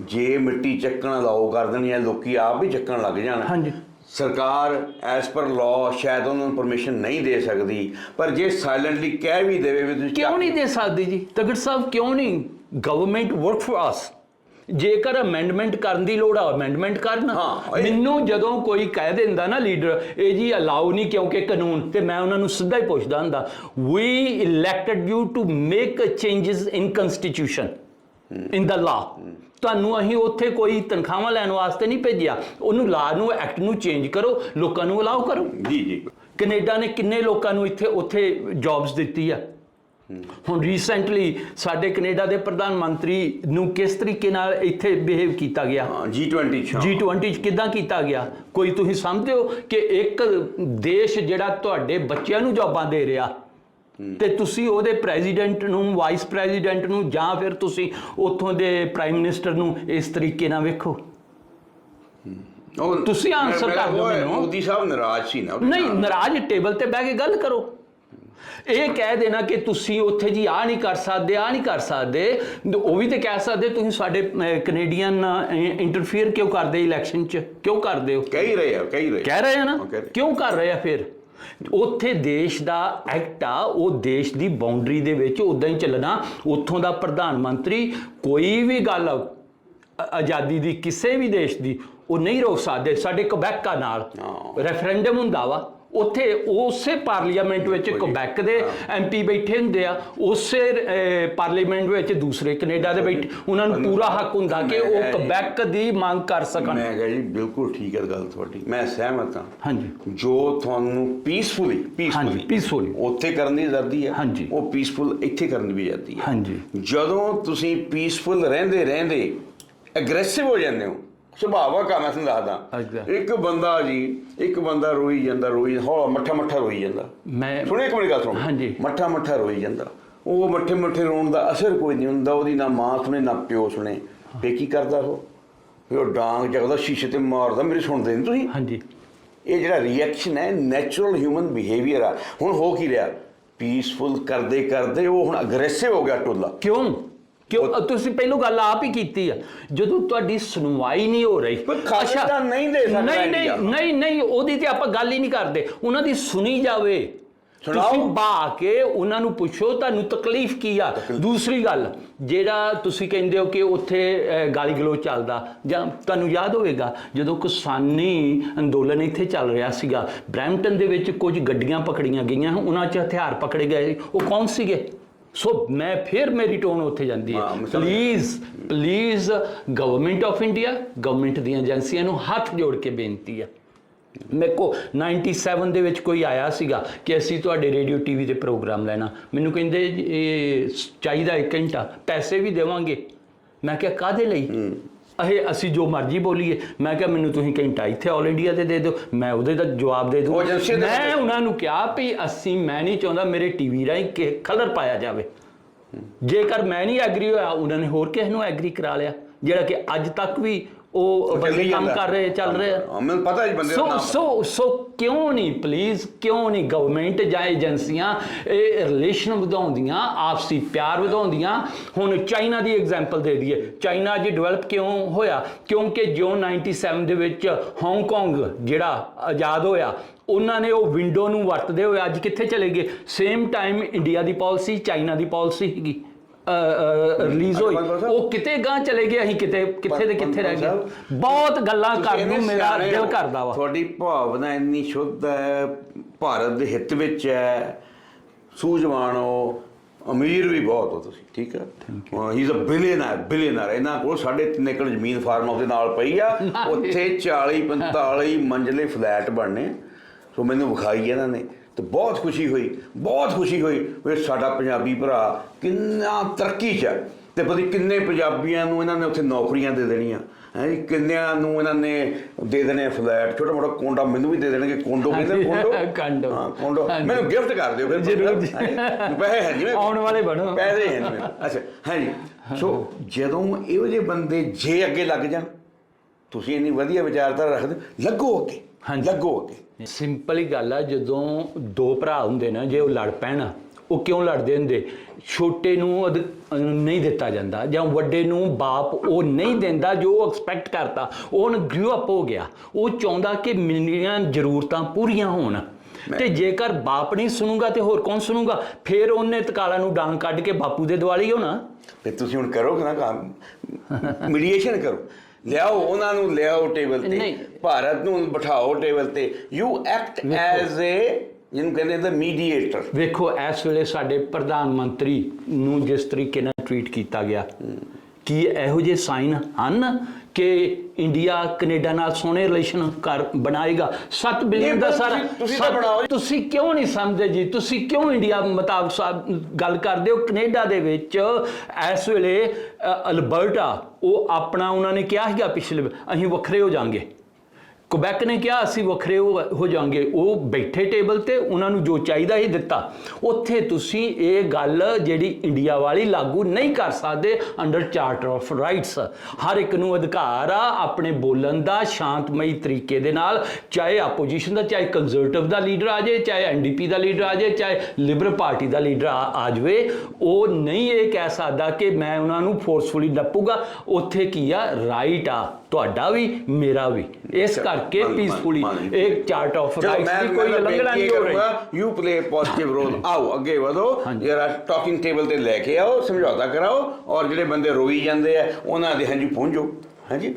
ਜੇ ਮਿੱਟੀ ਚੱਕਣ ਅਲਾਓ ਕਰ ਦੇਣ ਜਾਂ ਲੋਕੀ ਆਪ ਵੀ ਚੱਕਣ ਲੱਗ ਜਾਣ। ਹਾਂਜੀ। ਸਰਕਾਰ ਐਸ ਪਰ ਲਾਅ ਸ਼ਾਇਦ ਉਹਨਾਂ ਨੂੰ ਪਰਮਿਸ਼ਨ ਨਹੀਂ ਦੇ ਸਕਦੀ ਪਰ ਜੇ ਸਾਇਲੈਂਟਲੀ ਕਹਿ ਵੀ ਦੇਵੇ ਵੀ ਤੁਸੀਂ ਕਿਉਂ ਨਹੀਂ ਦੇ ਸਕਦੀ ਜੀ? ਤਗੜ ਸਾਹਿਬ ਕਿਉਂ ਨਹੀਂ? ਗਵਰਨਮੈਂਟ ਵਰਕ ਫॉर ਅਸ ਜੇਕਰ ਅਮੈਂਡਮੈਂਟ ਕਰਨ ਦੀ ਲੋੜ ਆ ਅਮੈਂਡਮੈਂਟ ਕਰਨ। ਮੈਨੂੰ ਜਦੋਂ ਕੋਈ ਕਹਿ ਦਿੰਦਾ ਨਾ ਲੀਡਰ ਇਹ ਜੀ ਅਲਾਉ ਨਹੀਂ ਕਿਉਂਕਿ ਕਾਨੂੰਨ ਤੇ ਮੈਂ ਉਹਨਾਂ ਨੂੰ ਸਿੱਧਾ ਹੀ ਪੁੱਛਦਾ ਹੁੰਦਾ ਵੀ elected you to make changes in constitution in the law ਤੁਹਾਨੂੰ ਅਸੀਂ ਉੱਥੇ ਕੋਈ ਤਨਖਾਹਾਂ ਲੈਣ ਵਾਸਤੇ ਨਹੀਂ ਭੇਜਿਆ। ਉਹਨੂੰ ਲਾ ਨੂੰ ਐਕਟ ਨੂੰ ਚੇਂਜ ਕਰੋ ਲੋਕਾਂ ਨੂੰ ਅਲਾਉ ਕਰੋ। ਜੀ ਜੀ। ਕੈਨੇਡਾ ਨੇ ਕਿੰਨੇ ਲੋਕਾਂ ਨੂੰ ਇੱਥੇ ਉੱਥੇ ਜੌਬਸ ਦਿੱਤੀ ਆ? ਹੁਣ ਰੀਸੈਂਟਲੀ ਸਾਡੇ ਕੈਨੇਡਾ ਦੇ ਪ੍ਰਧਾਨ ਮੰਤਰੀ ਨੂੰ ਕਿਸ ਤਰੀਕੇ ਨਾਲ ਇੱਥੇ ਬਿਹੇਵ ਕੀਤਾ ਗਿਆ ਹਾਂ G20 ਚ ਹਾਂ। G20 ਚ ਕਿਦਾਂ ਕੀਤਾ ਗਿਆ ਕੋਈ ਤੁਸੀਂ ਸਮਝਦੇ ਹੋ ਕਿ ਇੱਕ ਦੇਸ਼ ਜਿਹੜਾ ਤੁਹਾਡੇ ਬੱਚਿਆਂ ਨੂੰ ਜੌਬਾਂ ਦੇ ਰਿਹਾ ਤੇ ਤੁਸੀਂ ਉਹਦੇ ਪ੍ਰੈਜ਼ੀਡੈਂਟ ਨੂੰ ਵਾਈਸ ਪ੍ਰੈਜ਼ੀਡੈਂਟ ਨੂੰ ਜਾਂ ਫਿਰ ਤੁਸੀਂ ਉੱਥੋਂ ਦੇ ਪ੍ਰਾਈਮ ਮਿਨਿਸਟਰ ਨੂੰ ਇਸ ਤਰੀਕੇ ਨਾਲ ਵੇਖੋ ਤੁਸੀਂ ਮੈਂ- ਕਰ ਦਿਓ ਮੈਨੂੰ। ਮੋਦੀ ਸਾਹਿਬ ਨਾਰਾਜ਼ ਸੀ ਨਾ ਨਹੀਂ। ਨਾਰਾਜ਼ ਟੇਬਲ ਤੇ ਬਹਿ ਕੇ ਗੱਲ ਕਰੋ ਇਹ ਕਹਿ ਦੇਣਾ ਕਿ ਤੁਸੀਂ ਉੱਥੇ ਜੀ ਆ ਨਹੀਂ ਕਰ ਸਕਦੇ ਆ ਨਹੀਂ ਕਰ ਸਕਦੇ। ਉਹ ਵੀ ਤੇ ਕਹਿ ਸਕਦੇ ਤੁਸੀਂ ਸਾਡੇ ਕੈਨੇਡੀਅਨ ਇੰਟਰਫੀਅਰ ਕਿਉਂ ਕਰਦੇ ਇਲੈਕਸ਼ਨ 'ਚ? ਕਿਉਂ ਕਰਦੇ ਹੋ? ਕਹਿ ਰਹੇ ਆ ਕਹਿ ਰਹੇ ਕਹਿ ਰਹੇ ਆ ਨਾ। ਕਿਉਂ ਕਰ ਰਹੇ ਆ ਫਿਰ? ਉੱਥੇ ਦੇਸ਼ ਦਾ ਐਕਟ ਆ ਉਹ ਦੇਸ਼ ਦੀ ਬਾਉਂਡਰੀ ਦੇ ਵਿੱਚ ਉਦਾਂ ਹੀ ਚੱਲਣਾ। ਉੱਥੋਂ ਦਾ ਪ੍ਰਧਾਨ ਮੰਤਰੀ ਕੋਈ ਵੀ ਗੱਲ ਆਜ਼ਾਦੀ ਦੀ ਕਿਸੇ ਵੀ ਦੇਸ਼ ਦੀ ਉਹ ਨਹੀਂ ਰੋਕ ਸਕਦੇ ਸਾਡੇ ਕਬੈਕਾ ਨਾਲ। ਰੈਫਰੈਂਡਮ ਹੁੰਦਾ ਵਾ। ਉੱਥੇ ਉਸੇ ਪਾਰਲੀਮੈਂਟ ਵਿੱਚ ਕਬੈਕ ਦੇ ਐਮਪੀ ਬੈਠੇ ਹੁੰਦੇ ਆ ਉਸੇ ਪਾਰਲੀਮੈਂਟ ਵਿੱਚ ਦੂਸਰੇ ਕੈਨੇਡਾ ਦੇ ਬੈਠੇ ਉਹਨਾਂ ਨੂੰ ਪੂਰਾ ਹੱਕ ਹੁੰਦਾ ਕਿ ਉਹ ਕਬੈਕ ਦੀ ਮੰਗ ਕਰ ਸਕਣ। ਮੈਂ ਕਹਾਂ ਜੀ ਬਿਲਕੁਲ ਠੀਕ ਹੈ ਗੱਲ ਤੁਹਾਡੀ ਮੈਂ ਸਹਿਮਤ ਹਾਂ। ਹਾਂਜੀ। ਜੋ ਤੁਹਾਨੂੰ ਪੀਸਫੁਲੀ ਪੀਸਫੁਲੀ ਪੀਸਫੁਲੀ ਉੱਥੇ ਕਰਨ ਦੀ ਆਜ਼ਾਦੀ ਹੈ ਹਾਂਜੀ। ਉਹ ਪੀਸਫੁਲ ਇੱਥੇ ਕਰਨ ਦੀ ਵੀ ਆਜ਼ਾਦੀ ਹੈ ਹਾਂਜੀ। ਜਦੋਂ ਤੁਸੀਂ ਪੀਸਫੁਲ ਰਹਿੰਦੇ ਰਹਿੰਦੇ ਐਗਰੈਸਿਵ ਹੋ ਜਾਂਦੇ ਹੋ ਸੁਭਾਵਕ ਆ ਮੈਂ Exactly. ਇੱਕ ਬੰਦਾ ਜੀ ਇੱਕ ਬੰਦਾ ਰੋਈ ਜਾਂਦਾ ਰੋਈ ਹੌਲਾ ਮੱਠਾ ਮੱਠਾ ਰੋਈ ਜਾਂਦਾ। ਮੈਂ ਸੁਣਿਆ ਇੱਕ ਮੇਰੀ ਗੱਲ ਸੁਣੋ? ਹਾਂਜੀ। ਮੱਠਾ ਮੱਠਾ ਰੋਈ ਜਾਂਦਾ। ਉਹ ਮੱਠੇ ਮੱਠੇ ਰੋਣ ਦਾ ਅਸਰ ਕੋਈ ਨਹੀਂ ਹੁੰਦਾ ਉਹਦੀ ਨਾ ਮਾਂ ਸੁਣੇ ਨਾ ਪਿਓ ਸੁਣੇ। ਫੇ ਕੀ ਕਰਦਾ ਉਹ? ਫਿਰ ਉਹ ਡਾਂਗ ਜਗਦਾ ਸ਼ੀਸ਼ੇ ਤੇ ਮਾਰਦਾ ਮੇਰੇ ਸੁਣਦੇ ਨਹੀਂ ਤੁਸੀਂ? ਹਾਂਜੀ। ਇਹ ਜਿਹੜਾ ਰਿਐਕਸ਼ਨ ਹੈ ਨੈਚੁਰਲ ਹਿਊਮਨ ਬਿਹੇਵੀਅਰ ਆ। ਹੁਣ ਹੋ ਕੀ ਰਿਹਾ? ਪੀਸਫੁਲ ਕਰਦੇ ਕਰਦੇ ਉਹ ਹੁਣ ਅਗਰੈਸਿਵ ਹੋ ਗਿਆ ਟੋਲਾ। ਕਿਉਂ? ਕਿਉਂ? ਤੁਸੀਂ ਪਹਿਲੋਂ ਗੱਲ ਆਪ ਹੀ ਕੀਤੀ ਆ। ਜਦੋਂ ਤੁਹਾਡੀ ਸੁਣਵਾਈ ਨਹੀਂ ਹੋ ਰਹੀ। ਖਾਲਿਸਤਾਨ ਨਹੀਂ ਦੇ ਸਕਦਾ ਨਹੀਂ। ਨਹੀਂ ਨਹੀਂ ਨਹੀਂ ਉਹਦੀ ਤੇ ਆਪਾਂ ਗੱਲ ਹੀ ਨਹੀਂ ਕਰਦੇ। ਉਹਨਾਂ ਦੀ ਸੁਣੀ ਜਾਵੇ। ਤੁਸੀਂ ਬਾ ਕੇ ਉਹਨਾਂ ਨੂੰ ਪੁੱਛੋ ਤੁਹਾਨੂੰ ਤਕਲੀਫ ਕੀ ਆ? ਦੂਸਰੀ ਗੱਲ ਜਿਹੜਾ ਤੁਸੀਂ ਕਹਿੰਦੇ ਹੋ ਕਿ ਉੱਥੇ ਗਾਲੀ ਗਲੋਚ ਚੱਲਦਾ ਜਾਂ ਤੁਹਾਨੂੰ ਯਾਦ ਹੋਵੇਗਾ ਜਦੋਂ ਕਿਸਾਨੀ ਅੰਦੋਲਨ ਇੱਥੇ ਚੱਲ ਰਿਹਾ ਸੀਗਾ ਬ੍ਰੈਂਪਟਨ ਦੇ ਵਿੱਚ ਕੁਝ ਗੱਡੀਆਂ ਪਕੜੀਆਂ ਗਈਆਂ ਉਹਨਾਂ 'ਚ ਹਥਿਆਰ ਪਕੜੇ ਗਏ। ਉਹ ਕੌਣ ਸੀਗੇ? ਸੋ ਮੈਂ ਫਿਰ ਮੇਰੀ ਟੋਨ ਉੱਥੇ ਜਾਂਦੀ ਹੈ। Please please government of India government ਦੀਆਂ ਏਜੰਸੀਆਂ ਨੂੰ ਹੱਥ ਜੋੜ ਕੇ ਬੇਨਤੀ ਹੈ ਮੇਰੇ ਕੋ 97 ਦੇ ਵਿੱਚ ਕੋਈ ਆਇਆ ਸੀਗਾ ਕਿ ਅਸੀਂ ਤੁਹਾਡੇ ਰੇਡੀਓ ਟੀਵੀ ਤੇ ਪ੍ਰੋਗਰਾਮ ਲੈਣਾ ਮੈਨੂੰ ਕਹਿੰਦੇ ਇਹ ਚਾਹੀਦਾ ਇੱਕ ਘੰਟਾ ਪੈਸੇ ਵੀ ਦੇਵਾਂਗੇ ਮੈਂ ਕਿਹਾ ਕਾਦੇ ਲਈ ਅਹੇ ਅਸੀਂ ਜੋ ਮਰਜ਼ੀ ਬੋਲੀਏ। ਮੈਂ ਕਿਹਾ ਮੈਨੂੰ ਤੁਸੀਂ ਘੰਟਾ ਇੱਥੇ ਆਲ ਇੰਡੀਆ ਤੇ ਦੇ ਦਿਓ। ਮੈਂ ਉਹਦੇ ਦਾ ਜਵਾਬ ਦੇ ਦੂੰ। ਉਹ ਏਜੰਸੀ ਦੇ ਮੈਂ। ਉਹਨਾਂ ਨੂੰ ਕਿਹਾ ਵੀ ਅਸੀਂ ਮੈਂ ਨਹੀਂ ਚਾਹੁੰਦਾ ਮੇਰੇ ਟੀਵੀ ਰਾਹੀਂ ਕਿ ਕਲਰ ਪਾਇਆ ਜਾਵੇ। ਜੇਕਰ ਮੈਂ ਨਹੀਂ ਐਗਰੀ ਹੋਇਆ ਉਹਨਾਂ ਨੇ ਹੋਰ ਕਿਸੇ ਨੂੰ ਐਗਰੀ ਕਰਾ ਲਿਆ। ਜਿਹੜਾ ਕਿ ਅੱਜ ਤੱਕ ਵੀ ਉਹ ਬੰਦੇ ਕੰਮ। ਕਰ ਰਹੇ ਚੱਲ ਰਹੇ। ਆ ਮੈਨੂੰ ਪਤਾ ਜੀ ਬੰਦੇ ਦਾ ਸੋ ਨਾਮ ਸੋ ਸੋ ਕਿਉਂ ਨਹੀਂ ਪਲੀਜ਼ ਕਿਉਂ ਨਹੀਂ ਗਵਰਨਮੈਂਟ ਜਾਂ ਏਜੰਸੀਆਂ ਇਹ ਰਿਲੇਸ਼ਨ ਵਧਾਉਂਦੀਆਂ ਆਪਸੀ ਪਿਆਰ ਵਧਾਉਂਦੀਆਂ। ਹੁਣ ਚਾਈਨਾ ਦੀ ਐਗਜ਼ਾਮਪਲ ਦੇ ਦਈਏ। ਚਾਈਨਾ ਅੱਜ ਡਿਵੈਲਪ ਕਿਉਂ ਹੋਇਆ? ਕਿਉਂਕਿ ਜੋ 97 ਦੇ ਵਿੱਚ ਹਾਂਗਕਾਂਗ ਜਿਹੜਾ ਆਜ਼ਾਦ ਹੋਇਆ ਉਹਨਾਂ ਨੇ ਉਹ ਵਿੰਡੋ ਨੂੰ ਵਰਤਦੇ ਹੋਏ ਅੱਜ ਕਿੱਥੇ ਚਲੇ ਗਏ? ਸੇਮ ਟਾਈਮ ਇੰਡੀਆ ਦੀ ਪਾਲਿਸੀ ਚਾਈਨਾ ਦੀ ਪਾਲਿਸੀ ਹੈਗੀ ਰਿਲੀਜ਼ ਹੋਈ। ਅਕਬਰ ਸਾਹਿਬ। ਉਹ ਕਿਤੇ ਗਾਂ ਚਲੇ ਗਏ ਅਸੀਂ ਕਿਤੇ ਕਿੱਥੇ ਦੇ ਕਿੱਥੇ ਰਹਿ ਗਏ। ਬਹੁਤ ਗੱਲਾਂ ਤੁਸੀਂ ਕਰਨ ਨੂੰ ਇੰਨੇ ਮੇਰਾ ਸਿਆਣੇ ਦਿਲ ਹੋ। ਕਰਦਾ ਵਾ। ਤੁਹਾਡੀ ਭਾਵਨਾ ਇੰਨੀ ਸ਼ੁੱਧ ਹੈ ਭਾਰਤ ਦੇ ਹਿੱਤ ਵਿੱਚ ਹੈ ਸੂਝਵਾਨ ਹੋ ਅਮੀਰ ਵੀ ਬਹੁਤ ਹੋ ਤੁਸੀਂ ਠੀਕ ਹੈ? He is a billionaire billionaire ਇਹਨਾਂ ਕੋਲ ਸਾਢੇ ਤਿੰਨ ਏਕੜ ਜ਼ਮੀਨ ਫਾਰਮ ਹਾਊਸ ਦੇ ਨਾਲ ਪਈ ਆ। ਉੱਥੇ 40 45 ਮੰਜ਼ਲੇ ਫਲੈਟ ਬਣਨੇ। ਸੋ ਮੈਨੂੰ ਵਿਖਾਈ ਇਹਨਾਂ ਨੇ। ਤੇ ਬਹੁਤ ਖੁਸ਼ੀ ਹੋਈ ਬਹੁਤ ਖੁਸ਼ੀ ਹੋਈ ਵੀ ਸਾਡਾ ਪੰਜਾਬੀ ਭਰਾ ਕਿੰਨਾ ਤਰੱਕੀ 'ਚ ਹੈ ਤੇ ਪਤਾ ਕਿੰਨੇ ਪੰਜਾਬੀਆਂ ਨੂੰ ਇਹਨਾਂ ਨੇ ਉੱਥੇ ਨੌਕਰੀਆਂ ਦੇ ਦੇਣੀਆਂ ਹੈ ਕਿੰਨਿਆਂ ਨੂੰ ਇਹਨਾਂ ਨੇ ਦੇ ਦੇਣੇ ਫਲੈਟ ਛੋਟਾ ਮੋਟਾ ਕੋਂਡਾ ਮੈਨੂੰ ਵੀ ਦੇ ਦੇਣਗੇ ਕੋਂਡੋ ਕਹਿੰਦੇ ਕੋਂਡੋ ਕੋਂਡੋ। ਹਾਂ ਕੋਂਡੋ। ਮੈਨੂੰ ਗਿਫਟ ਕਰ ਦਿਓ ਫਿਰ ਜ਼ਰੂਰ ਜੀ। ਹੈਂ? ਪੈਸੇ ਹੈ ਜਿਵੇਂ ਆਉਣ ਵਾਲੇ ਬਣੋ। ਪੈਸੇ ਹੈ ਜਿਵੇਂ ਅੱਛਾ ਹਾਂਜੀ ਸੋ ਜਦੋਂ ਇਹੋ ਜਿਹੇ ਬੰਦੇ ਜੇ ਅੱਗੇ ਲੱਗ ਜਾਣ ਤੁਸੀਂ ਇੰਨੀ ਵਧੀਆ ਵਿਚਾਰਧਾਰਾ ਰੱਖਦੇ ਲੱਗੋ ਅੱਗੇ ਹਾਂਜੀ। ਲੱਗੋ ਅੱਗੇ ਸਿੰਪਲ ਹੀ ਗੱਲ ਆ ਜਦੋਂ ਦੋ ਭਰਾ ਹੁੰਦੇ ਨਾ ਜੇ ਉਹ ਲੜ ਪੈਣ ਉਹ ਕਿਉਂ ਲੜਦੇ ਹੁੰਦੇ? ਛੋਟੇ ਨੂੰ ਅਧ- ਅਹ ਨਹੀਂ ਦਿੱਤਾ ਜਾਂਦਾ ਜਾਂ ਵੱਡੇ ਨੂੰ ਬਾਪ ਉਹ ਨਹੀਂ ਦਿੰਦਾ ਜੋ ਉਹ ਐਕਸਪੈਕਟ ਕਰਦਾ ਉਹ ਹੁਣ ਗ੍ਰੂ ਅਪ ਹੋ ਗਿਆ। ਉਹ ਚਾਹੁੰਦਾ ਕਿ ਮੇਰੀਆਂ ਜ਼ਰੂਰਤਾਂ ਪੂਰੀਆਂ ਹੋਣ। ਤੇ ਜੇਕਰ ਬਾਪ ਨਹੀਂ ਸੁਣੂਗਾ ਤੇ ਹੋਰ ਕੌਣ ਸੁਣੂਗਾ? ਫਿਰ ਉਹਨੇ ਤਕਾਲਾ ਨੂੰ ਡਾਂਗ ਕੱਢ ਕੇ ਬਾਪੂ ਦੇ ਦਿਵਾਲੀ ਹੋਣਾ। ਤੇ ਤੁਸੀਂ ਹੁਣ ਕਰੋਗੇ ਨਾ ਕੰਮ? ਮੀਡੀਏਸ਼ਨ ਕਰੋ। ਲਿਆਓ ਉਹਨਾਂ ਨੂੰ ਲਿਆਓ ਟੇਬਲ ਤੇ ਨਹੀਂ। ਭਾਰਤ ਨੂੰ ਬਿਠਾਓ ਟੇਬਲ ਤੇ। ਯੂ ਐਕਟ ਐਜ਼ ਏ ਜਿਹਨੂੰ ਕਹਿੰਦੇ ਦਾ ਮੀਡੀਏਟਰ ਵੇਖੋ ਇਸ ਵੇਲੇ ਸਾਡੇ ਪ੍ਰਧਾਨ ਮੰਤਰੀ ਨੂੰ ਜਿਸ ਤਰੀਕੇ ਨਾਲ ਟ੍ਰੀਟ ਕੀਤਾ ਗਿਆ ਕੀ ਇਹੋ ਜਿਹੇ ਸਾਈਨ ਹਨ ਕਿ ਇੰਡੀਆ ਕੈਨੇਡਾ ਨਾਲ ਸੋਹਣੇ ਰਿਲੇਸ਼ਨ ਕਰ ਬਣਾਏਗਾ? 7 ਬਿਲੀਅਨ ਦਾ ਸਾਰਾ ਤੁਸੀਂ- ਤਾਂ ਬਣਾਓ ਕਿਉਂ ਨਹੀਂ ਸਮਝਦੇ ਜੀ? ਤੁਸੀਂ ਕਿਉਂ ਇੰਡੀਆ ਮੁਤਾਬਕ ਗੱਲ ਕਰਦੇ ਹੋ? ਕੈਨੇਡਾ ਦੇ ਵਿੱਚ ਇਸ ਵੇਲੇ ਅਲਬਰਟਾ ਉਹ ਆਪਣਾ ਉਹਨਾਂ ਨੇ ਕਿਹਾ ਸੀਗਾ ਪਿਛਲੇ ਅਸੀਂ ਵੱਖਰੇ ਹੋ ਜਾਾਂਗੇ। ਕੁਬੈਕ ਨੇ ਕਿਹਾ ਅਸੀਂ ਵੱਖਰੇ ਹੋ ਜਾਾਂਗੇ ਉਹ ਬੈਠੇ ਟੇਬਲ ਤੇ ਉਹਨਾਂ ਨੂੰ ਜੋ ਚਾਹੀਦਾ ਹੀ ਦਿੱਤਾ। ਉੱਥੇ ਤੁਸੀਂ ਇਹ ਗੱਲ ਜਿਹੜੀ ਇੰਡੀਆ ਵਾਲੀ ਲਾਗੂ ਨਹੀਂ ਕਰ ਸਕਦੇ ਅੰਡਰ ਚਾਰਟਰ ਆਫ ਰਾਈਟਸ ਹਰ ਇੱਕ ਨੂੰ ਅਧਿਕਾਰ ਆ ਆਪਣੇ ਬੋਲਣ ਦਾ ਸ਼ਾਂਤਮਈ ਤਰੀਕੇ ਦੇ ਨਾਲ ਚਾਹੇ ਆਪੋਜੀਸ਼ਨ ਦਾ ਚਾਹੇ ਕੰਜ਼ਰਵੇਟਿਵ ਦਾ ਲੀਡਰ ਆ ਜਾਏ ਚਾਹੇ ਐਨਡੀਪੀ ਦਾ ਲੀਡਰ ਆ ਜਾਏ ਚਾਹੇ ਲਿਬਰਲ ਪਾਰਟੀ ਦਾ ਲੀਡਰ ਆ ਜਾਵੇ। ਉਹ ਨਹੀਂ ਇਹ ਕਹਿ ਸਕਦਾ ਕਿ ਮੈਂ ਉਹਨਾਂ ਨੂੰ ਫੋਰਸਫੁਲੀ ਨੱਪੂਗਾ। ਉੱਥੇ ਕੀ ਆ? ਰਾਈਟ ਆ। ਤੁਹਾਡਾ ਵੀ ਮੇਰਾ ਵੀ। ਇਸ ਕਰਕੇ ਇੱਕ ਚਾਰਟ ਆਫ ਚਲੋ ਰਾਈਟਸ ਮੈਂ ਦੀ ਕੋਈ ਉਲੰਘਣਾ ਨਹੀਂ ਹੋ ਰਹੀ। ਯੂ ਪਲੇ ਪੋਜ਼ਿਟਿਵ ਰੋਲ ਆਓ ਅੱਗੇ ਵਧੋ। ਹਾਂਜੀ। ਜਰਾ ਟਾਕਿੰਗ ਟੇਬਲ ਤੇ ਲੈ ਕੇ ਆਓ ਸਮਝੌਤਾ ਕਰਾਓ ਔਰ ਜਿਹੜੇ ਬੰਦੇ ਰੋਈ ਜਾਂਦੇ ਆ ਉਹਨਾਂ ਦੇ ਹੰਝੂ ਪਹੁੰਚੋ। ਹਾਂਜੀ?